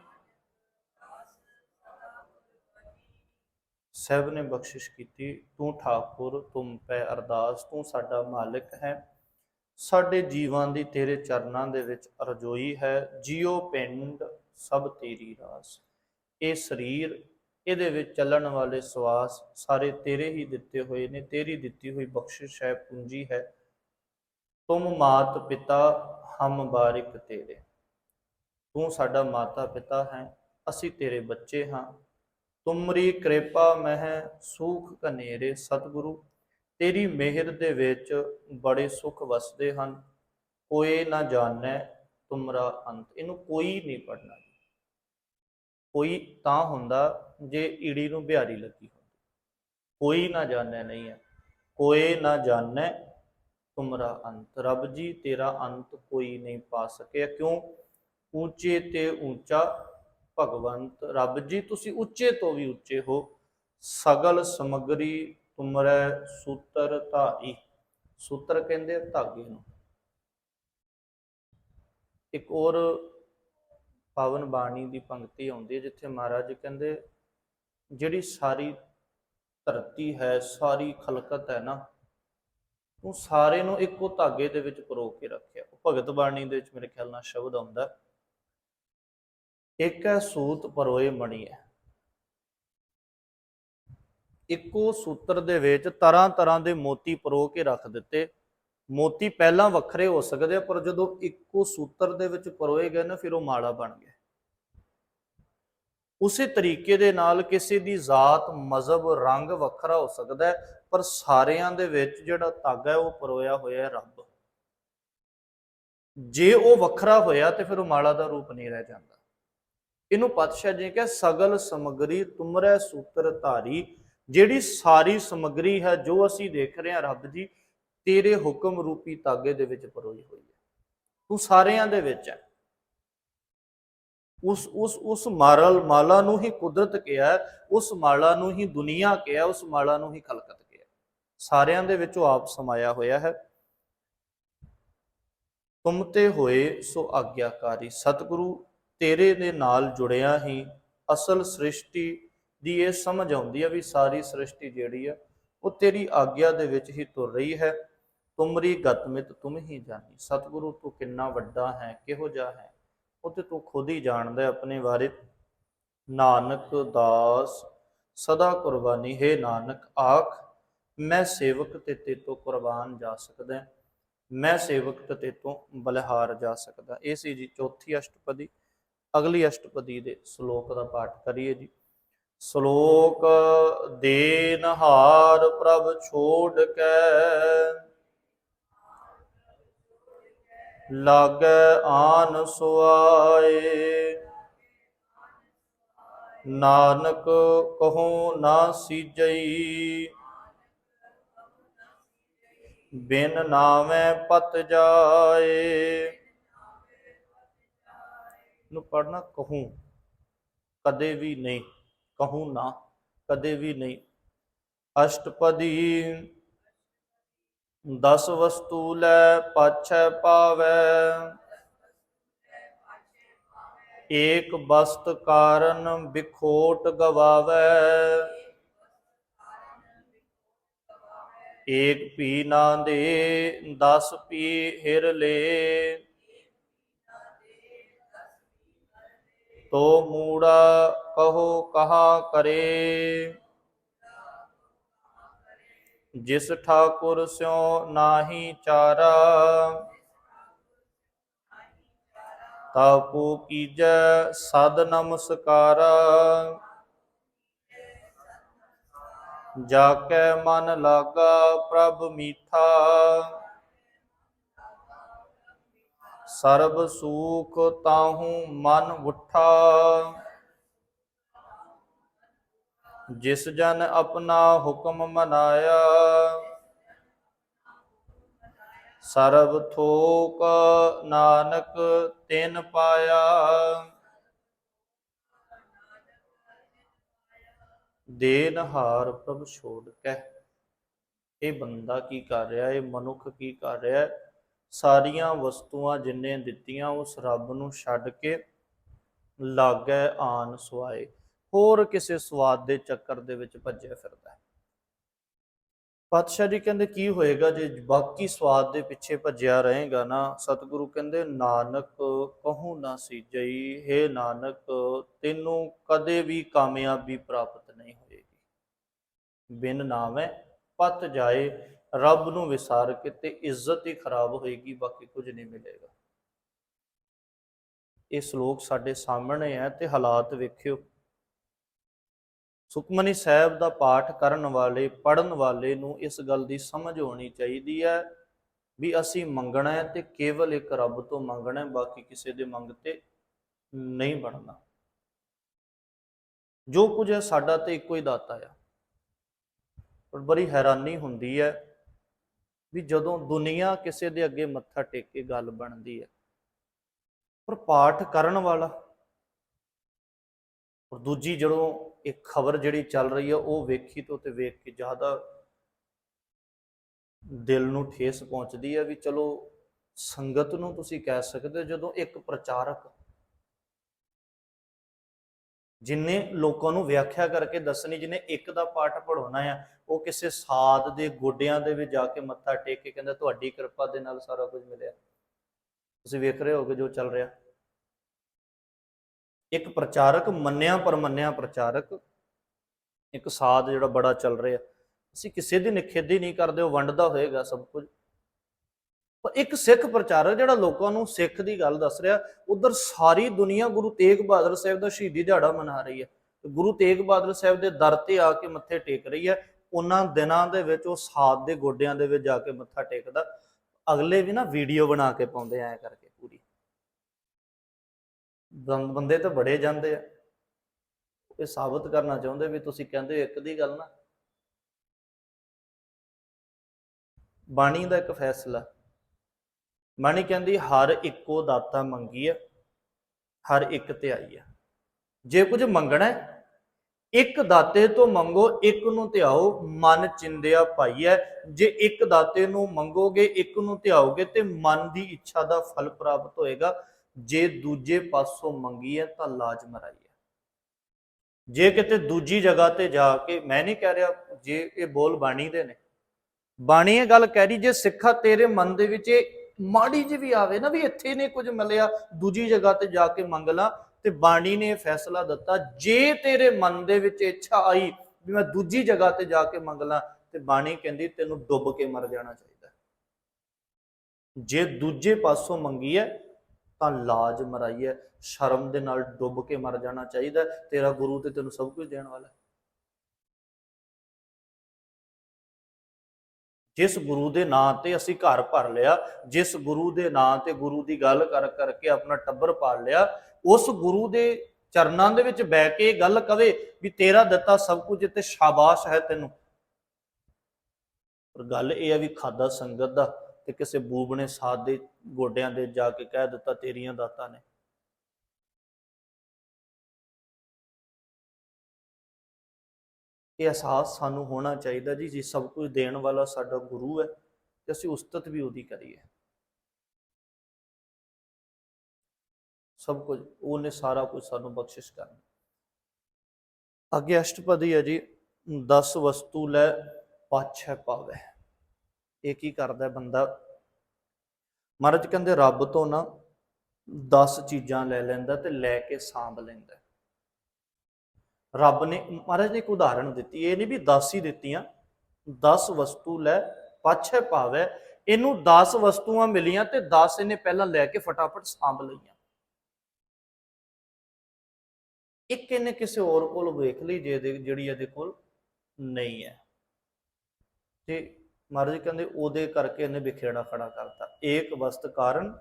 ਸਭ ਨੇ ਬਖਸ਼ਿਸ਼ ਕੀਤੀ, ਤੂੰ ਠਾਕੁਰ ਤੁਮ ਪੈ ਅਰਦਾਸ, ਤੂੰ ਸਾਡਾ ਮਾਲਕ ਹੈ। ਸਾਡੇ ਜੀਵਾਂ ਦੀ ਤੇਰੇ ਚਰਨਾਂ ਦੇ ਵਿੱਚ ਅਰਜ਼ੋਈ ਹੈ। ਜਿਉ ਪਿੰਡ ਸਭ ਤੇਰੀ ਰਾਸ। ਇਹ ਸਰੀਰ, ਇਹਦੇ ਵਿੱਚ ਚੱਲਣ ਵਾਲੇ ਸਵਾਸ ਸਾਰੇ ਤੇਰੇ ਹੀ ਦਿੱਤੇ ਹੋਏ ਨੇ। ਤੇਰੀ ਦਿੱਤੀ ਹੋਈ ਬਖਸ਼ਿਸ਼ ਹੈ, ਪੂੰਜੀ ਹੈ। ਤੁਮ ਮਾਤ ਪਿਤਾ, ਹਮ ਬਾਰਿਕ ਤੇਰੇ। ਤੂੰ ਸਾਡਾ ਮਾਤਾ ਪਿਤਾ ਹੈ। ਅਸੀਂ ਤੇਰੇ ਬੱਚੇ ਹਾਂ। ਤੁਮਰੀ ਕਿਰਪਾ ਮਹਿ ਸੁਖ ਕਨੇਰੇ ਸਤਿਗੁਰੂ, ਤੇਰੀ ਮਿਹਰ ਦੇ ਵਿੱਚ ਬੜੇ ਸੁਖ ਵਸਦੇ ਹਨ। ਕੋਈ ਨਾ ਜਾਣੈ ਤੁਮਰਾ ਅੰਤ। ਇਹਨੂੰ ਕੋਈ ਨਹੀਂ ਪੜਨਾ ਕੋਈ ਤਾਂ ਹੁੰਦਾ ਜੇ ਈੜੀ ਨੂੰ ਬਿਹਾਰੀ ਲੱਗੀ ਹੁੰਦੀ। ਕੋਈ ਨਾ ਜਾਣੈ ਨਹੀਂ ਹੈ। ਕੋਈ ਨਾ ਜਾਣੈ ਤੁਮਰਾ ਅੰਤ। ਰੱਬ ਜੀ, ਤੇਰਾ ਅੰਤ ਕੋਈ ਨਹੀਂ ਪਾ ਸਕਿਆ। ਕਿਉਂ? ਉੱਚੇ ਤੇ ਉੱਚਾ ਭਗਵੰਤ, ਰੱਬ ਜੀ, ਤੁਸੀਂ ਉੱਚੇ ਤੋਂ ਵੀ ਉੱਚੇ ਹੋ। ਸਗਲ ਸਮਗਰੀ ਤੁਮਰੈ ਸੂਤਰ ਧਾਰੀ। ਸੂਤਰ ਕਹਿੰਦੇ ਧਾਗੇ ਨੂੰ। ਇੱਕ ਹੋਰ ਪਾਵਨ ਬਾਣੀ ਦੀ ਪੰਕਤੀ ਆਉਂਦੀ ਹੈ, ਜਿੱਥੇ ਮਹਾਰਾਜ ਕਹਿੰਦੇ, ਜਿਹੜੀ ਸਾਰੀ ਧਰਤੀ ਹੈ, ਸਾਰੀ ਖਲਕਤ ਹੈ ਨਾ, ਤੂੰ ਸਾਰੇ ਨੂੰ ਇੱਕੋ ਧਾਗੇ ਦੇ ਵਿੱਚ ਪਰੋ ਕੇ ਰੱਖਿਆ। ਉਹ ਭਗਤ ਬਾਣੀ ਦੇ ਵਿੱਚ ਮੇਰੇ ਖਿਆਲ ਨਾਲ ਸ਼ਬਦ ਆਉਂਦਾ ਇੱਕ ਹੈ ਸੂਤ ਪਰੋਏ ਮਣੀ ਹੈ। ਇੱਕੋ ਸੂਤਰ ਦੇ ਵਿੱਚ ਤਰ੍ਹਾਂ ਤਰ੍ਹਾਂ ਦੇ ਮੋਤੀ ਪਰੋ ਕੇ ਰੱਖ ਦਿੱਤੇ। ਮੋਤੀ ਪਹਿਲਾਂ ਵੱਖਰੇ ਹੋ ਸਕਦੇ ਆ, ਪਰ ਜਦੋਂ ਇੱਕੋ ਸੂਤਰ ਦੇ ਵਿੱਚ ਪਰੋਏ ਗਏ ਨਾ, ਫਿਰ ਉਹ ਮਾਲਾ ਬਣ ਗਿਆ। ਉਸੇ ਤਰੀਕੇ ਦੇ ਨਾਲ ਕਿਸੇ ਦੀ ਜ਼ਾਤ, ਮਜ਼ਹਬ, ਰੰਗ ਵੱਖਰਾ ਹੋ ਸਕਦਾ ਹੈ, ਪਰ ਸਾਰਿਆਂ ਦੇ ਵਿੱਚ ਜਿਹੜਾ ਧਾਗਾ ਹੈ, ਉਹ ਪਰੋਇਆ ਹੋਇਆ ਹੈ ਰੱਬ। ਜੇ ਉਹ ਵੱਖਰਾ ਹੋਇਆ, ਤੇ ਫਿਰ ਉਹ ਮਾਲਾ ਦਾ ਰੂਪ ਨਹੀਂ ਰਹਿ ਜਾਂਦਾ। ਇਹਨੂੰ ਪਾਤਸ਼ਾਹ ਜੀ ਕਹੇ, ਸਗਲ ਸਮਗਰੀ ਤੁਮਰੇ ਸੂਤਰ ਧਾਰੀ ਜਿਹੜੀ ਸਾਰੀ ਸਮਗਰੀ ਹੈ, ਜੋ ਅਸੀਂ ਦੇਖ ਰਹੇ ਹਾਂ ਰੱਬ ਜੀ, ਤੇਰੇ ਹੁਕਮ ਰੂਪੀ ਧਾਗੇ ਦੇ ਵਿੱਚ ਪਰੋਈ ਹੋਈ ਹੈ। ਤੂੰ ਸਾਰਿਆਂ ਦੇ ਵਿੱਚ ਹੈ। ਉਸ ਉਸ ਉਸ ਮਾਰਲ ਮਾਲਾ ਨੂੰ ਹੀ ਕੁਦਰਤ ਕਿਹਾ ਉਸ ਮਾਲਾ ਨੂੰ ਹੀ ਦੁਨੀਆ ਕਿਹਾ, ਉਸ ਮਾਲਾ ਨੂੰ ਹੀ ਖਲਕਤ ਕਿਹਾ ਸਾਰਿਆਂ ਦੇ ਵਿੱਚ ਉਹ ਆਪ ਸਮਾਇਆ ਹੋਇਆ ਹੈ। ਤੁਮ ਤੇ ਹੋਏ ਸੋ ਆਗਿਆਕਾਰੀ। ਸਤਿਗੁਰੂ ਤੇਰੇ ਦੇ ਨਾਲ ਜੁੜਿਆ ਹੀ ਅਸਲ ਸ੍ਰਿਸ਼ਟੀ ਦੀ ਇਹ ਸਮਝ ਆਉਂਦੀ ਹੈ ਵੀ ਸਾਰੀ ਸ੍ਰਿਸ਼ਟੀ ਜਿਹੜੀ ਆ, ਉਹ ਤੇਰੀ ਆਗਿਆ ਦੇ ਵਿੱਚ ਹੀ ਤੁਰ ਰਹੀ ਹੈ। ਤੁਮਰੀ ਗਤਮਿਤ ਤੁਮ ਹੀ ਜਾਣੀ। ਸਤਿਗੁਰੂ ਤੂੰ ਕਿੰਨਾ ਵੱਡਾ ਹੈ, ਕਿਹੋ ਜਿਹਾ ਹੈ? ਉਹ ਤੇ ਤੂੰ ਖੁਦ ਹੀ ਜਾਣਦਾ ਆਪਣੇ ਬਾਰੇ। ਨਾਨਕ ਦਾਸ, ਸਦਾ ਕੁਰਬਾਨੀ। ਹੈ ਨਾਨਕ, ਆਖ, ਮੈਂ ਸੇਵਕ ਤੇ ਤੇਤੋਂ ਕੁਰਬਾਨ ਜਾ ਸਕਦਾ ਮੈਂ ਸੇਵਕ ਤੇ ਤੇਤੋਂ ਬਲਿਹਾਰ ਜਾ ਸਕਦਾ। ਇਹ ਸੀ ਜੀ ਚੌਥੀ ਅਸ਼ਟਪਦੀ। ਅਗਲੀ ਅਸ਼ਟਪਦੀ ਦੇ ਸ਼ਲੋਕ ਦਾ ਪਾਠ ਕਰੀਏ ਜੀ। ਸ਼ਲੋਕ ਦੇਨਹਾਰ ਪ੍ਰਭ ਛੋੜ ਕੇ। ਲਾਗੈ ਆਨ ਸੁਆਏ। ਨਾਨਕ ਕਹੋ ਨਾ ਸੀਜਈ। ਬਿਨ ਨਾਮੈ ਪਤ ਜਾਏ। ਨੂੰ ਪੜਨਾ ਕਹੂੰ, ਕਦੇ ਵੀ ਨਹੀਂ, ਕਹੂੰ ਨਾ, ਕਦੇ ਵੀ ਨਹੀਂ। ਅਸ਼ਟਪਦੀ ਦਸ ਵਸਤੂ ਲੈ ਪਾਛੈ ਪਾਵੈ। ਏਕ ਬਸਤ ਕਾਰਨ ਵਿਖੋਟ ਗਵਾਵੈ। ਏਕ ਪੀ ਨਾ ਦੇ, ਦਸ ਪੀ ਹਿਰ ਲੇ। ਤੋ ਮੂੜਾ ਕਹੋ ਕਹਾ ਕਰੇ। ਜਿਸ ਠਾਕੁਰ ਸਿਉ ਨਾਹੀ ਚਾਰਾ ਤਾਪੂ ਕੀਜੈ ਸਦ ਨਮਸਕਾਰਾ। ਜਾ ਕੈ ਮਨ ਲਾਗਾ ਪ੍ਰਭ ਮੀਠਾ। ਸਰਬ ਸੂਖ ਤਾਹੂ ਮਨ ਉਠਾ। ਜਿਸ ਜਨ ਆਪਣਾ ਹੁਕਮ ਮਨਾਇਆ, ਸਰਬ ਥੋਕ ਨਾਨਕ ਤਿਨ ਪਾਇਆ। ਦੇਨਹਾਰ ਪ੍ਰਭ ਛੋੜ ਕੇ ਇਹ ਬੰਦਾ ਕੀ ਕਰ ਰਿਹਾ? ਇਹ ਮਨੁੱਖ ਕੀ ਕਰ ਰਿਹਾ? ਸਾਰੀਆਂ ਵਸਤੂਆਂ ਜਿੰਨੇ ਦਿੱਤੀਆਂ, ਉਸ ਰੱਬ ਨੂੰ ਛੱਡ ਕੇ ਲਾਗੈ ਆਨ ਸੁਆਏ। ਹੋਰ ਕਿਸੇ ਸਵਾਦ ਦੇ ਚੱਕਰ ਦੇ ਵਿੱਚ ਭੱਜਿਆ ਫਿਰਦਾ ਹੈ। ਪਾਤਸ਼ਾਹ ਜੀ ਕਹਿੰਦੇ, ਕੀ ਹੋਏਗਾ ਜੇ ਬਾਕੀ ਸਵਾਦ ਦੇ ਪਿੱਛੇ ਭੱਜਿਆ ਰਹੇਗਾ ਨਾ? ਸਤਿਗੁਰੂ ਕਹਿੰਦੇ, ਨਾਨਕ, ਕਹੂ ਨਾ ਸੀਜਈ ਹੈ ਨਾਨਕ, ਤੈਨੂੰ ਕਦੇ ਵੀ ਕਾਮਯਾਬੀ ਪ੍ਰਾਪਤ ਨਹੀਂ ਹੋਏਗੀ। ਬਿਨ ਨਾਵੇਂ ਪਤ ਜਾਏ ਰੱਬ ਨੂੰ ਵਿਸਾਰ ਕੇ ਤੇ ਇੱਜ਼ਤ ਹੀ ਖਰਾਬ ਹੋਏਗੀ, ਬਾਕੀ ਕੁਝ ਨਹੀਂ ਮਿਲੇਗਾ। ਇਹ ਸ਼ਲੋਕ ਸਾਡੇ ਸਾਹਮਣੇ ਹੈ ਤੇ ਹਾਲਾਤ ਵੇਖਿਓ। ਸੁਖਮਨੀ ਸਾਹਿਬ ਦਾ ਪਾਠ ਕਰਨ ਵਾਲੇ ਪੜਨ ਵਾਲੇ ਨੂੰ ਇਸ ਗੱਲ ਦੀ ਸਮਝ ਹੋਣੀ ਚਾਹੀਦੀ ਹੈ ਵੀ ਅਸੀਂ ਮੰਗਣਾ ਹੈ ਤੇ ਕੇਵਲ ਇੱਕ ਰੱਬ ਤੋਂ ਮੰਗਣਾ ਹੈ, ਬਾਕੀ ਕਿਸੇ ਦੇ ਮੰਗ ਤੇ ਨਹੀਂ ਬਣਨਾ। ਜੋ ਕੁਝ ਹੈ ਸਾਡਾ ਤੇ ਇੱਕੋ ਹੀ ਦਾਤਾ ਆ। ਪਰ ਬੜੀ ਹੈਰਾਨੀ ਹੁੰਦੀ ਹੈ ਵੀ ਜਦੋਂ ਦੁਨੀਆ ਕਿਸੇ ਦੇ ਅੱਗੇ ਮੱਥਾ ਟੇਕ ਕੇ ਗੱਲ ਬਣਦੀ ਹੈ, ਪਰ ਪਾਠ ਕਰਨ ਵਾਲਾ ਔਰ ਦੂਜੀ ਜਦੋਂ ਇੱਕ ਖਬਰ ਜਿਹੜੀ ਚੱਲ ਰਹੀ ਹੈ, ਉਹ ਵੇਖੀ ਤੋਂ ਤੇ ਵੇਖ ਕੇ ਜ਼ਿਆਦਾ ਦਿਲ ਨੂੰ ਠੇਸ ਪਹੁੰਚਦੀ ਹੈ ਵੀ ਚਲੋ ਸੰਗਤ ਨੂੰ ਤੁਸੀਂ ਕਹਿ ਸਕਦੇ ਹੋ ਜਦੋਂ ਇੱਕ ਪ੍ਰਚਾਰਕ ਜਿਨੇ ਲੋਕਾਂ ਨੂੰ ਵਿਆਖਿਆ ਕਰਕੇ ਦੱਸਣੀ ਜਿਹਨੇ ਇੱਕ ਦਾ ਪਾਠ ਪੜਾਉਣਾ ਆ, ਉਹ ਕਿਸੇ ਸਾਧ ਦੇ ਗੋਡਿਆਂ ਦੇ ਵਿੱਚ ਜਾ ਕੇ ਮੱਥਾ ਟੇਕ ਕੇ ਕਹਿੰਦਾ, ਤੁਹਾਡੀ ਕਿਰਪਾ ਦੇ ਨਾਲ ਸਾਰਾ ਕੁਝ ਮਿਲਿਆ। ਤੁਸੀਂ ਵੇਖ ਰਹੇ ਹੋਗੇ ਜੋ ਚੱਲ ਰਿਹਾ। ਇੱਕ ਪ੍ਰਚਾਰਕ ਮੰਨਿਆ ਪਰਮੰਨਿਆ ਪ੍ਰਚਾਰਕ, ਇੱਕ ਸਾਧ ਜਿਹੜਾ ਬੜਾ ਚੱਲ ਰਿਹਾ। ਅਸੀਂ ਕਿਸੇ ਦੀ ਨਿਖੇਧੀ ਨਹੀਂ ਕਰਦੇ, ਉਹ ਵੰਡਦਾ ਹੋਏਗਾ ਸਭ ਕੁਝ। ਪਰ ਇੱਕ ਸਿੱਖ ਪ੍ਰਚਾਰਕ ਜਿਹੜਾ ਲੋਕਾਂ ਨੂੰ ਸਿੱਖ ਦੀ ਗੱਲ ਦੱਸ ਰਿਹਾ, ਉਧਰ ਸਾਰੀ ਦੁਨੀਆ ਗੁਰੂ ਤੇਗ ਬਹਾਦਰ ਸਾਹਿਬ ਦਾ ਸ਼ਹੀਦੀ ਦਿਹਾੜਾ ਮਨਾ ਰਹੀ ਹੈ। ਗੁਰੂ ਤੇਗ ਬਹਾਦਰ ਸਾਹਿਬ ਦੇ ਦਰ ਤੇ ਆ ਕੇ ਮੱਥੇ ਟੇਕ ਰਹੀ ਹੈ, ਉਹਨਾਂ ਦਿਨਾਂ ਦੇ ਵਿੱਚ ਉਹ ਸਾਧ ਦੇ ਗੋਡਿਆਂ ਦੇ ਵਿੱਚ ਜਾ ਕੇ ਮੱਥਾ ਟੇਕਦਾ। ਅਗਲੇ ਵੀ ਨਾ ਵੀਡੀਓ ਬਣਾ ਕੇ ਪਾਉਂਦੇ ਐ ਕਰਕੇ ਪੂਰੀ। ਬੰ- ਬੰਦੇ ਤਾਂ ਬੜੇ ਜਾਂਦੇ ਆ। ਇਹ ਸਾਬਤ ਕਰਨਾ ਚਾਹੁੰਦੇ ਵੀ ਤੁਸੀਂ ਕਹਿੰਦੇ ਹੋ ਇੱਕ ਦੀ ਗੱਲ ਨਾ। ਬਾਣੀ ਦਾ ਇੱਕ ਫੈਸਲਾ। ਬਾਣੀ ਕਹਿੰਦੀ, ਹਰ ਇੱਕੋ ਦਾਤਾ ਮੰਗੀ ਹੈ ਹਰ ਇੱਕ ਤੇ ਆਈ ਹੈ ਜੇ ਕੁਝ ਮੰਗਣਾ ਹੈ, ਇੱਕ ਦਾਤੇ ਤੋਂ ਮੰਗੋ, ਇੱਕ ਨੂੰ ਧਿਆਓ, ਮਨ ਚਿੰਦਿਆ ਪਾਈਐ। ਜੇ ਇੱਕ ਦਾਤੇ ਨੂੰ ਮੰਗੋਗੇ, ਇੱਕ ਨੂੰ ਧਿਆਓਗੇ, ਤੇ ਮਨ ਦੀ ਇੱਛਾ ਦਾ ਫਲ ਪ੍ਰਾਪਤ ਹੋਏਗਾ। ਜੇ ਦੂਜੇ ਪਾਸੋਂ ਮੰਗੀ ਹੈ ਤਾਂ ਲਾਜ ਮਰਾਈ ਹੈ ਜੇ ਕਿਤੇ ਦੂਜੀ ਜਗ੍ਹਾ ਤੇ ਜਾ ਕੇ, ਮੈਂ ਨਹੀਂ ਕਹਿ ਰਿਹਾ ਜੇ ਇਹ ਬੋਲ ਬਾਣੀ ਦੇ ਨੇ। ਬਾਣੀ ਇਹ ਗੱਲ ਕਹਿ ਰਹੀ, ਜੇ ਸਿੱਖਾ ਤੇਰੇ ਮਨ ਦੇ ਵਿੱਚ ਇਹ ਮਾੜੀ ਜਿਹੀ ਵੀ ਆਵੇ ਨਾ ਵੀ ਇੱਥੇ ਨੇ ਕੁਝ ਮਿਲਿਆ, ਦੂਜੀ ਜਗ੍ਹਾ ਤੇ ਜਾ ਕੇ ਮੰਗ ਲਾ ਤੇ ਬਾਣੀ ਨੇ ਫੈਸਲਾ ਦਿੱਤਾ, ਜੇ ਤੇਰੇ ਮਨ ਦੇ ਵਿੱਚ ਇੱਛਾ ਆਈ ਵੀ ਮੈਂ ਦੂਜੀ ਜਗ੍ਹਾ ਤੇ ਜਾ ਕੇ ਮੰਗ ਲਾਂ ਤੇ ਬਾਣੀ ਕਹਿੰਦੀ ਤੈਨੂੰ ਡੁੱਬ ਕੇ ਮਰ ਜਾਣਾ ਚਾਹੀਦਾ ਜੇ ਦੂਜੇ ਪਾਸੋਂ ਮੰਗੀ ਹੈ, ਤਾਂ ਲਾਜ ਮਰਾਈ ਹੈ, ਸ਼ਰਮ ਦੇ ਨਾਲ ਡੁੱਬ ਕੇ ਮਰ ਜਾਣਾ ਚਾਹੀਦਾ ਤੇਰਾ ਗੁਰੂ ਤੇ ਤੈਨੂੰ ਸਭ ਕੁਝ ਦੇਣ ਵਾਲਾ ਜਿਸ ਗੁਰੂ ਦੇ ਨਾਂ ਤੇ ਅਸੀਂ ਘਰ ਭਰ ਲਿਆ, ਜਿਸ ਗੁਰੂ ਦੇ ਨਾਂ ਤੇ ਗੁਰੂ ਦੀ ਗੱਲ ਕਰ ਕਰਕੇ ਆਪਣਾ ਟੱਬਰ ਪਾਲ ਲਿਆ, ਉਸ ਗੁਰੂ ਦੇ ਚਰਨਾਂ ਦੇ ਵਿੱਚ ਬਹਿ ਕੇ ਇਹ ਗੱਲ ਕਵੇ ਵੀ ਤੇਰਾ ਦਿੱਤਾ ਸਭ ਕੁਝ ਤੇ ਸ਼ਾਬਾਸ਼ ਹੈ ਤੈਨੂੰ। ਪਰ ਗੱਲ ਇਹ ਹੈ ਵੀ ਖਾਦਾ ਸੰਗਤ ਦਾ ਤੇ ਕਿਸੇ ਬੂਬ ਸਾਥ ਦੇ ਗੋਡਿਆਂ ਦੇ ਜਾ ਕੇ ਕਹਿ ਦਿੱਤਾ ਤੇਰੀਆਂ ਦਾਤਾਂ ਨੇ। ਇਹ ਅਹਿਸਾਸ ਸਾਨੂੰ ਹੋਣਾ ਚਾਹੀਦਾ ਜੀ ਜੀ ਸਭ ਕੁਝ ਦੇਣ ਵਾਲਾ ਸਾਡਾ ਗੁਰੂ ਹੈ, ਤੇ ਅਸੀਂ ਉਸਤਤ ਵੀ ਉਹਦੀ ਕਰੀਏ। ਸਭ ਕੁਝ, ਉਹਨੇ ਸਾਰਾ ਕੁਝ ਸਾਨੂੰ ਬਖਸ਼ਿਸ਼ ਕਰਨਾ। ਅੱਗੇ ਅਸ਼ਟਪਦੀ ਹੈ ਜੀ 10 ਵਸਤੂ ਲੈ ਪਾਛੈ ਪਾਵੇ। ਇਹ ਕੀ ਕਰਦਾ ਬੰਦਾ? ਮਹਾਰਾਜ ਕਹਿੰਦੇ ਰੱਬ ਤੋਂ ਨਾ 10 ਚੀਜ਼ਾਂ ਲੈ ਲੈਂਦਾ ਤੇ ਲੈ ਕੇ ਸਾਂਭ ਲੈਂਦਾ। ਰੱਬ ਨੇ, ਮਹਾਰਾਜ ਨੇ ਇੱਕ ਉਦਾਹਰਣ ਦਿੱਤੀ, ਇਹ ਨਹੀਂ ਵੀ 10 ਹੀ ਦਿੱਤੀਆਂ 10 ਵਸਤੂ ਲੈ, ਪਾਛੈ ਪਾਵੇ, ਇਹਨੂੰ 10 ਵਸਤੂਆਂ ਮਿਲੀਆਂ ਤੇ 10 ਇਹਨੇ ਪਹਿਲਾਂ ਲੈ ਕੇ ਫਟਾਫਟ ਸਾਂਭ ਲਈਆਂ। ਇੱਕ ਇਹਨੇ ਕਿਸੇ ਹੋਰ ਕੋਲ ਵੇਖ ਲਈ ਜੇ ਜਿਹੜੀ ਇਹਦੇ ਕੋਲ ਨਹੀਂ ਹੈ। ਤੇ ਮਹਾਰਾਜ ਕਹਿੰਦੇ ਉਹਦੇ ਕਰਕੇ ਇਹਨੇ ਵਿਖੇੜਾ ਖੜਾ ਕਰਤਾ। ਏਕ ਵਸਤ ਕਾਰਨ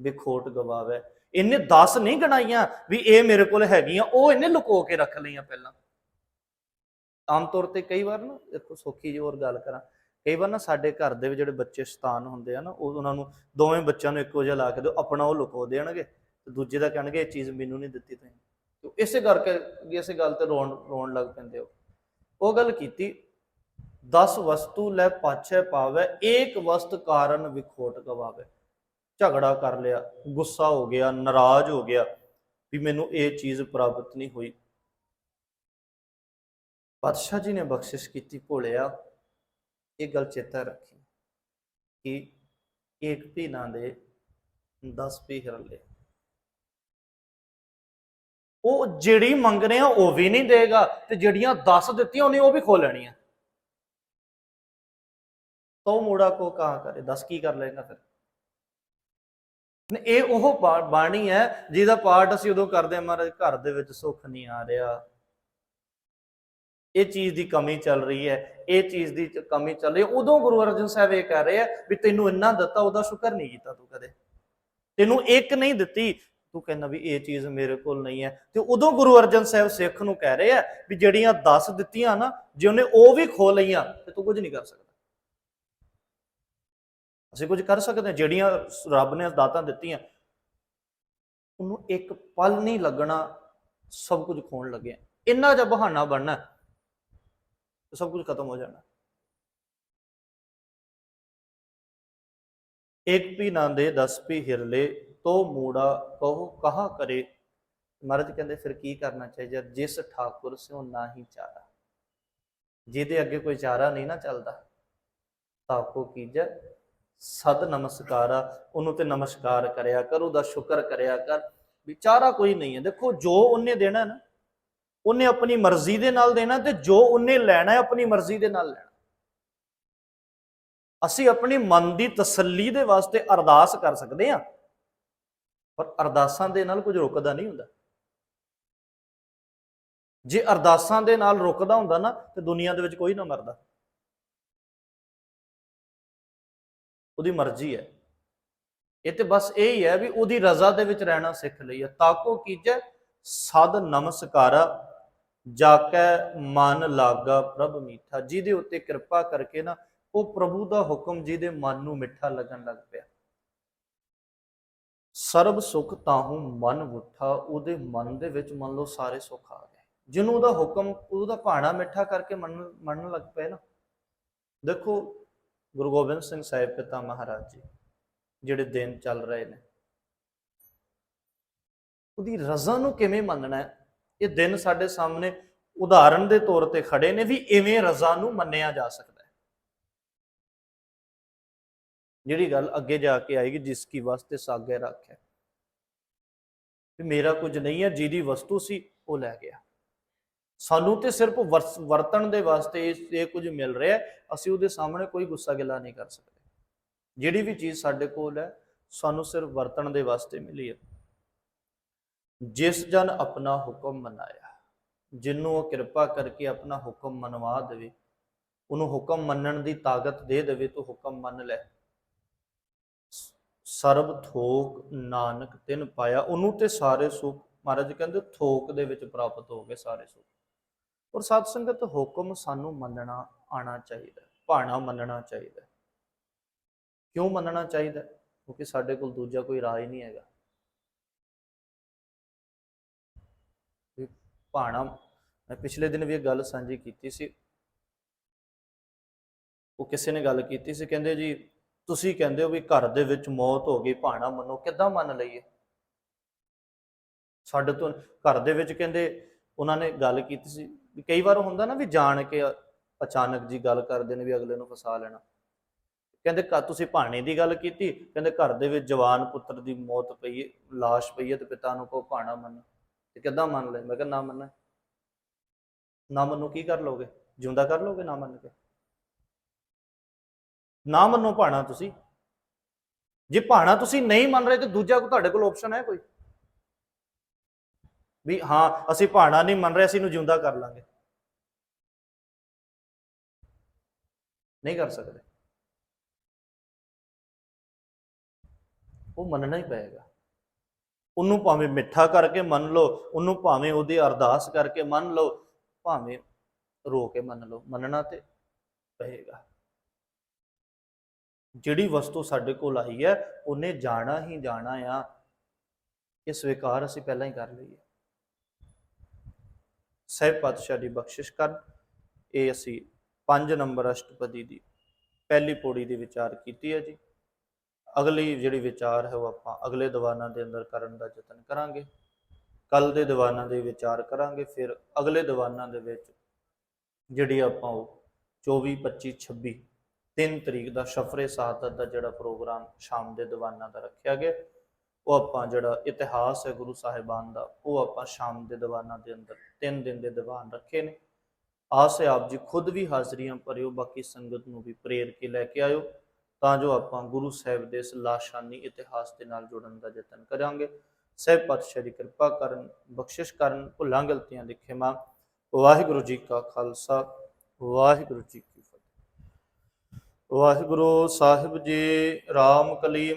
ਵਿਖੋਟ ਗਵਾਵੇ। ਇਹਨੇ 10 ਨਹੀਂ ਗਣਾਈਆਂ ਵੀ ਇਹ ਮੇਰੇ ਕੋਲ ਹੈਗੀਆਂ, ਉਹ ਇਹਨੇ ਲੁਕੋ ਕੇ ਰੱਖ ਲਈਆਂ ਪਹਿਲਾਂ। ਆਮ ਤੌਰ ਤੇ ਕਈ ਵਾਰ ਨਾ ਦੇਖੋ ਸੌਖੀ ਜੀ ਹੋਰ ਗੱਲ ਕਰਾਂ, ਕਈ ਵਾਰ ਨਾ ਸਾਡੇ ਘਰ ਦੇ ਵਿੱਚ ਜਿਹੜੇ ਬੱਚੇ ਸ਼ੈਤਾਨ ਹੁੰਦੇ ਆ ਨਾ, ਉਹ ਉਹਨਾਂ ਨੂੰ ਦੋਵੇਂ ਬੱਚਿਆਂ ਨੂੰ ਇੱਕੋ ਜਿਹਾ ਲਾ ਕੇ ਦਿਓ, ਆਪਣਾ ਉਹ ਲੁਕੋ ਦੇਣਗੇ ਤੇ ਦੂਜੇ ਦਾ ਕਹਿਣਗੇ, ਇਹ ਚੀਜ਼ ਮੈਨੂੰ ਨਹੀਂ ਦਿੱਤੀ ਤੁਸੀਂ। ਤੇ ਇਸੇ ਕਰਕੇ ਇਸੇ ਗੱਲ ਤੇ ਰੋਣ ਰੋਣ ਲੱਗ ਪੈਂਦੇ ਹੋ ਉਹ ਗੱਲ ਕੀਤੀ 10 ਵਸਤੂ ਲੈ ਪਾਛੈ ਪਾਵੇ, ਏਕ ਵਸਤ ਕਾਰਨ ਵਿਖੋਟ ਗਵਾਵੇ। ਝਗੜਾ ਕਰ ਲਿਆ, ਗੁੱਸਾ ਹੋ ਗਿਆ, ਨਾਰਾਜ਼ ਹੋ ਗਿਆ ਵੀ ਮੈਨੂੰ ਇਹ ਚੀਜ਼ ਪ੍ਰਾਪਤ ਨਹੀਂ ਹੋਈ। ਪਾਤਸ਼ਾਹ ਜੀ ਨੇ ਬਖਸ਼ਿਸ਼ ਕੀਤੀ, ਭੋਲਿਆ, ਇਹ ਗੱਲ ਚੇਤਾ ਰੱਖੀ ਕਿ ਇੱਕ ਭੀਨਾ ਦੇ 10 ਪੀ ਹਿਰਲੇ ਉਹ ਜਿਹੜੀ ਮੰਗ ਰਿਹਾ ਉਹ ਵੀ ਨਹੀਂ ਦੇਗਾ ਤੇ ਜਿਹੜੀਆਂ 10 ਦਿੱਤੀਆਂ ਉਹਨੇ ਉਹ ਵੀ ਖੋ ਲੈਣੀਆਂ। ਤੋ ਮੋੜਾ ਕੋ ਕਹਾ ਕਰੇ? 10 ਕੀ ਕਰ ਲਏਗਾ ਫਿਰ? ਇਹ ਉਹ ਬਾਣੀ ਹੈ ਜਿਹਦਾ ਪਾਠ ਅਸੀਂ ਉਦੋਂ ਕਰਦੇ ਹਾਂ ਮਹਾਰਾਜ, ਘਰ ਦੇ ਵਿੱਚ ਸੁੱਖ ਨਹੀਂ ਆ ਰਿਹਾ। ਇਹ ਚੀਜ਼ ਦੀ ਕਮੀ ਚੱਲ ਰਹੀ ਹੈ, ਇਹ ਚੀਜ਼ ਦੀ ਕਮੀ ਚੱਲ ਰਹੀ ਹੈ। ਉਦੋਂ ਗੁਰੂ ਅਰਜਨ ਸਾਹਿਬ ਇਹ ਕਹਿ ਰਹੇ ਆ ਵੀ ਤੈਨੂੰ ਇੰਨਾ ਦਿੱਤਾ, ਉਹਦਾ ਸ਼ੁਕਰ ਨਹੀਂ ਕੀਤਾ ਤੂੰ ਕਦੇ। ਤੈਨੂੰ ਇੱਕ ਨਹੀਂ ਦਿੱਤੀ, ਤੂੰ ਕਹਿੰਦਾ ਵੀ ਇਹ ਚੀਜ਼ ਮੇਰੇ ਕੋਲ ਨਹੀਂ ਹੈ। ਤੇ ਉਦੋਂ ਗੁਰੂ ਅਰਜਨ ਸਾਹਿਬ ਸਿੱਖ ਨੂੰ ਕਹਿ ਰਹੇ ਆ ਵੀ ਜਿਹੜੀਆਂ 10 ਦਿੱਤੀਆਂ ਨਾ, ਜੇ ਉਹਨੇ ਉਹ ਵੀ ਖੋ ਲਈਆਂ, ਤੇ ਤੂੰ ਕੁਝ ਨਹੀਂ ਕਰ ਸਕਦਾ। ਅਸੀਂ ਕੁਝ ਕਰ ਸਕਦੇ ਹਾਂ, ਜਿਹੜੀਆਂ ਰੱਬ ਨੇ ਦਾਤਾਂ ਦਿੱਤੀਆਂ, ਉਹਨੂੰ ਇੱਕ ਪਲ ਨਹੀਂ ਲੱਗਣਾ, ਸਭ ਕੁਝ ਖੋਣ ਲੱਗਿਆ ਇੰਨਾ ਜਿਹਾ ਬਹਾਨਾ ਬਣਨਾ ਸਭ ਕੁਝ ਖਤਮ ਹੋ ਜਾਣਾ। ਇੱਕ ਪੀ ਨਾ ਦੇ, ਦਸ ਪੀ ਹਿਰਲੇ, ਤੋ ਮੂੜਾ ਕਹੋ ਕਹਾ ਕਰੇ। ਮਹਾਰਾਜ ਕਹਿੰਦੇ, ਫਿਰ ਕੀ ਕਰਨਾ ਚਾਹੀਦਾ? ਜਿਸ ਠਾਕੁਰ ਸਿਓ ਨਾਹੀ ਚਾਰਾ। ਜਿਹਦੇ ਅੱਗੇ ਕੋਈ ਚਾਰਾ ਨਹੀਂ ਨਾ ਚੱਲਦਾ ਤਾਕੋ ਕੀਜੈ ਸਦ ਨਮਸਕਾਰਾ, ਉਹਨੂੰ ਤੇ ਨਮਸਕਾਰ ਕਰਿਆ ਕਰ, ਉਹਦਾ ਸ਼ੁਕਰ ਕਰਿਆ ਕਰ, ਵਿਚਾਰਾ ਕੋਈ ਨਹੀਂ ਹੈ। ਦੇਖੋ, ਜੋ ਉਹਨੇ ਦੇਣਾ ਨਾ, ਉਹਨੇ ਆਪਣੀ ਮਰਜ਼ੀ ਦੇ ਨਾਲ ਦੇਣਾ ਤੇ ਜੋ ਉਹਨੇ ਲੈਣਾ ਹੈ, ਆਪਣੀ ਮਰਜ਼ੀ ਦੇ ਨਾਲ ਲੈਣਾ। ਅਸੀਂ ਆਪਣੀ ਮਨ ਦੀ ਤਸੱਲੀ ਦੇ ਵਾਸਤੇ ਅਰਦਾਸ ਕਰ ਸਕਦੇ ਹਾਂ, ਪਰ ਅਰਦਾਸਾਂ ਦੇ ਨਾਲ ਕੁਝ ਰੁਕਦਾ ਨਹੀਂ ਹੁੰਦਾ। ਜੇ ਅਰਦਾਸਾਂ ਦੇ ਨਾਲ ਰੁਕਦਾ ਹੁੰਦਾ ਨਾ, ਤੇ ਦੁਨੀਆ ਦੇ ਵਿੱਚ ਕੋਈ ਨਾ ਮਰਦਾ। ਉਹਦੀ ਮਰਜ਼ੀ ਹੈ। ਇਹ ਤੇ ਬਸ ਇਹ ਹੀ ਹੈ ਵੀ ਉਹਦੀ ਰਜ਼ਾ ਦੇ ਵਿੱਚ ਰਹਿਣਾ ਸਿੱਖ ਲਈਏ ਤਾਕੋ ਕੀਜੈ, ਸਦ ਨਮਸਕਾਰਾ ਜਾ ਮਨ ਲਾਗਾ ਪ੍ਰਭ ਮੀਠਾ। ਜਿਹਦੇ ਉੱਤੇ ਕਿਰਪਾ ਕਰਕੇ ਨਾ ਉਹ ਪ੍ਰਭੂ ਦਾ ਹੁਕਮ ਜਿਹਦੇ ਮਨ ਨੂੰ ਮਿੱਠਾ ਲੱਗਣ ਲੱਗ ਪਿਆ। ਸਰਬ ਸੁਖ ਤਾਹੂ ਮਨ ਉਠਾ ਉਹਦੇ ਮਨ ਦੇ ਵਿੱਚ ਮੰਨ ਲਓ ਸਾਰੇ ਸੁੱਖ ਆ ਗਏ। ਜਿਹਨੂੰ ਉਹਦਾ ਹੁਕਮ, ਉਹਦਾ ਭਾਣਾ ਮਿੱਠਾ ਕਰਕੇ ਮੰਨ, ਮੰਨਣ ਲੱਗ ਪਏ ਨਾ। ਦੇਖੋ ਗੁਰੂ ਗੋਬਿੰਦ ਸਿੰਘ ਸਾਹਿਬ ਪਿਤਾ ਮਹਾਰਾਜ ਜੀ, ਜਿਹੜੇ ਦਿਨ ਚੱਲ ਰਹੇ ਨੇ। ਉਹਦੀ ਰਜ਼ਾ ਨੂੰ ਕਿਵੇਂ ਮੰਨਣਾ ਹੈ? ਇਹ ਦਿਨ ਸਾਡੇ ਸਾਹਮਣੇ ਉਦਾਹਰਣ ਦੇ ਤੌਰ ਤੇ ਖੜੇ ਨੇ ਵੀ ਇਵੇਂ ਰਜ਼ਾ ਨੂੰ ਮੰਨਿਆ ਜਾ ਸਕਦਾ ਹੈ। ਜਿਹੜੀ ਗੱਲ ਅੱਗੇ ਜਾ ਕੇ ਆਏਗੀ, ਜਿਸ ਕੀ ਵਾਸਤੇ ਸਾਗੇ ਰੱਖਿਆ। ਮੇਰਾ ਕੁਝ ਨਹੀਂ ਹੈ, ਜਿਹਦੀ ਵਸਤੂ ਸੀ, ਉਹ ਲੈ ਗਿਆ। ਸਾਨੂੰ ਤੇ ਸਿਰਫ ਵਰਸ- ਵਰਤਣ ਦੇ ਵਾਸਤੇ ਇਹ ਕੁਝ ਮਿਲ ਰਿਹਾ ਅਸੀਂ ਉਹਦੇ ਸਾਹਮਣੇ ਕੋਈ ਗੁੱਸਾ ਗਿਲਾ ਨਹੀਂ ਕਰ ਸਕਦੇ। ਜਿਹੜੀ ਵੀ ਚੀਜ਼ ਸਾਡੇ ਕੋਲ ਹੈ, ਸਾਨੂੰ ਸਿਰਫ ਵਰਤਣ ਦੇ ਵਾਸਤੇ ਮਿਲੀ ਹੈ। ਜਿਸ ਜਨ ਆਪਣਾ ਹੁਕਮ ਮਨਾਇਆ, ਜਿਨੂੰ ਉਹ ਕਿਰਪਾ ਕਰਕੇ ਆਪਣਾ ਹੁਕਮ ਮਨਵਾ ਦੇਵੇ, ਉਹਨੂੰ ਹੁਕਮ ਮੰਨਣ ਦੀ ਤਾਕਤ ਦੇ ਦੇਵੇ, ਤੂੰ ਹੁਕਮ ਮੰਨ ਲੈ। ਸਰਬ ਥੋਕ ਨਾਨਕ ਤਿਨ ਪਾਇਆ, ਉਹਨੂੰ ਤੇ ਸਾਰੇ ਸੁਖ, ਮਹਾਰਾਜ ਕਹਿੰਦੇ ਥੋਕ ਦੇ ਵਿੱਚ ਪ੍ਰਾਪਤ ਹੋ ਗਏ ਸਾਰੇ ਸੁਖ। ਔਰ ਸਤ ਸੰਗਤ ਹੁਕਮ ਸਾਨੂੰ ਮੰਨਣਾ ਆਣਾ ਚਾਹੀਦਾ ਭਾਣਾ ਮੰਨਣਾ ਚਾਹੀਦਾ ਕਿਉਂ ਮੰਨਣਾ ਚਾਹੀਦਾ ਕਿਉਂਕਿ ਸਾਡੇ ਕੋਲ ਦੂਜਾ ਕੋਈ ਰਾਹ ਹੀ ਨਹੀਂ ਹੈਗਾ। ਭਾਣਾ, ਮੈਂ ਪਿਛਲੇ ਦਿਨ ਵੀ ਇਹ ਗੱਲ ਸਾਂਝੀ ਕੀਤੀ ਸੀ। ਉਹ ਕਿਸੇ ਨੇ ਗੱਲ ਕੀਤੀ ਸੀ, ਕਹਿੰਦੇ ਜੀ, ਤੁਸੀਂ ਕਹਿੰਦੇ ਹੋ ਵੀ ਘਰ ਦੇ ਵਿੱਚ ਮੌਤ ਹੋ ਗਈ, ਭਾਣਾ ਮੰਨੋ, ਕਿੱਦਾਂ ਮੰਨ ਲਈਏ? ਸਾਡੇ ਤੋਂ ਘਰ ਦੇ ਵਿੱਚ ਕਹਿੰਦੇ, ਉਹਨਾਂ ਨੇ ਗੱਲ ਕੀਤੀ ਸੀ ਵੀ ਕਈ ਵਾਰ ਹੁੰਦਾ ਨਾ ਵੀ ਜਾਣ ਕੇ ਅਚਾਨਕ ਜੀ ਗੱਲ ਕਰਦੇ ਨੇ ਵੀ ਅਗਲੇ ਨੂੰ ਫਸਾ ਲੈਣਾ। ਕਹਿੰਦੇ ਘਰ, ਤੁਸੀਂ ਭਾਣੇ ਦੀ ਗੱਲ ਕੀਤੀ, ਕਹਿੰਦੇ ਘਰ ਦੇ ਵਿੱਚ ਜਵਾਨ ਪੁੱਤਰ ਦੀ ਮੌਤ ਪਈ ਹੈ ਲਾਸ਼ ਪਈ ਹੈ ਤੇ ਪਿਤਾ ਨੂੰ ਕਹੋ ਭਾਣਾ ਮੰਨ। ਤੇ ਕਿੱਦਾਂ ਮੰਨ ਲੈ। ਮੈਂ ਕਿਹਾ, ਨਾ ਮੰਨਣਾ। ਨਾ ਮੰਨੋ ਕੀ ਕਰ ਲੋਗੇ ਜਿਉਂਦਾ ਕਰ ਲੋਗੇ ਨਾ ਮੰਨ ਕੇ? ਨਾ ਮੰਨੋ ਭਾਣਾ ਤੁਸੀਂ। ਜੇ ਭਾਣਾ ਤੁਸੀਂ ਨਹੀਂ ਮੰਨ ਰਹੇ ਤੇ ਦੂਜਾ ਕੋ ਤੁਹਾਡੇ ਕੋਲ ਆਪਸ਼ਨ ਹੈ ਕੋਈ? ਵੀ ਹਾਂ, ਅਸੀਂ ਭਾਣਾ ਨਹੀਂ ਮੰਨ ਰਹੇ, ਅਸੀਂ ਇਹਨੂੰ ਜਿਉਂਦਾ ਕਰ ਲਾਂਗੇ। ਨਹੀਂ ਕਰ ਸਕਦੇ। ਉਹ ਮੰਨਣਾ ਹੀ ਪਏਗਾ। ਉਹਨੂੰ ਭਾਵੇਂ ਮਿੱਠਾ ਕਰਕੇ ਮੰਨ ਲਓ, ਉਹਨੂੰ ਭਾਵੇਂ ਉਹਦੀ ਅਰਦਾਸ ਕਰਕੇ ਮੰਨ ਲਓ, ਭਾਵੇਂ ਰੋ ਕੇ ਮੰਨ ਲਓ, ਮੰਨਣਾ ਤੇ ਪਏਗਾ। ਜਿਹੜੀ ਵਸਤੂ ਸਾਡੇ ਕੋਲ ਆਈ ਹੈ, ਉਹਨੇ ਜਾਣਾ ਹੀ ਜਾਣਾ ਆ, ਇਹ ਸਵੀਕਾਰ ਅਸੀਂ ਪਹਿਲਾਂ ਹੀ ਕਰ ਲਈਏ ਸਹਿਬ ਪਾਤਸ਼ਾਹ ਦੀ ਬਖਸ਼ਿਸ਼ ਕਰਨ। ਇਹ ਅਸੀਂ 5 ਨੰਬਰ ਅਸ਼ਟਪਦੀ ਦੀ ਪਹਿਲੀ ਪੌੜੀ ਦੀ ਵਿਚਾਰ ਕੀਤੀ ਹੈ ਜੀ। ਅਗਲੀ ਜਿਹੜੀ ਵਿਚਾਰ ਹੈ ਉਹ ਆਪਾਂ ਅਗਲੇ ਦੀਵਾਨਾਂ ਦੇ ਅੰਦਰ ਕਰਨ ਦਾ ਯਤਨ ਕਰਾਂਗੇ। ਕੱਲ ਦੇ ਦੀਵਾਨਾਂ ਦੇ ਵਿਚਾਰ ਕਰਾਂਗੇ, ਫਿਰ ਅਗਲੇ ਦੀਵਾਨਾਂ ਦੇ ਵਿੱਚ ਜਿਹੜੀ ਆਪਾਂ ਉਹ 24 25 26 ਤਿੰਨ ਤਰੀਕ ਦਾ ਸ਼ਫਰੇ ਸਾਦਤ ਦਾ ਜਿਹੜਾ ਪ੍ਰੋਗਰਾਮ ਸ਼ਾਮ ਦੇ ਦੀਵਾਨਾਂ ਦਾ ਰੱਖਿਆ ਗਿਆ ਉਹ ਆਪਾਂ ਜਿਹੜਾ ਇਤਿਹਾਸ ਹੈ ਗੁਰੂ ਸਾਹਿਬਾਨ ਦਾ, ਉਹ ਆਪਾਂ ਸ਼ਾਮ ਦੇ ਦੀਵਾਨਾਂ ਦੇ ਅੰਦਰ, ਤਿੰਨ ਦਿਨ ਦੇ ਦੀਵਾਨ ਰੱਖੇ ਨੇ। ਆਸ ਹੈ ਆਪ ਜੀ ਖੁਦ ਵੀ ਹਾਜ਼ਰੀਆਂ ਭਰਿਓ, ਬਾਕੀ ਸੰਗਤ ਨੂੰ ਵੀ ਪ੍ਰੇਰ ਕੇ ਲੈ ਕੇ ਆਇਓ, ਤਾਂ ਜੋ ਆਪਾਂ ਗੁਰੂ ਸਾਹਿਬ ਦੇ ਇਸ ਲਾਸ਼ਾਨੀ ਇਤਿਹਾਸ ਦੇ ਨਾਲ ਜੁੜਨ ਦਾ ਯਤਨ ਕਰਾਂਗੇ। ਸਹਿਬ ਪਾਤਸ਼ਾਹ ਦੀ ਕਿਰਪਾ ਕਰਨ, ਬਖਸ਼ਿਸ਼ ਕਰਨ, ਭੁੱਲਾਂ ਗਲਤੀਆਂ ਦੇ ਖਿਮਾ। ਵਾਹਿਗੁਰੂ ਜੀ ਕਾ ਖਾਲਸਾ, ਵਾਹਿਗੁਰੂ ਜੀ ਕੀ ਫਤਿਹ। ਵਾਹਿਗੁਰੂ ਸਾਹਿਬ ਜੀ, ਰਾਮ ਕਲੀ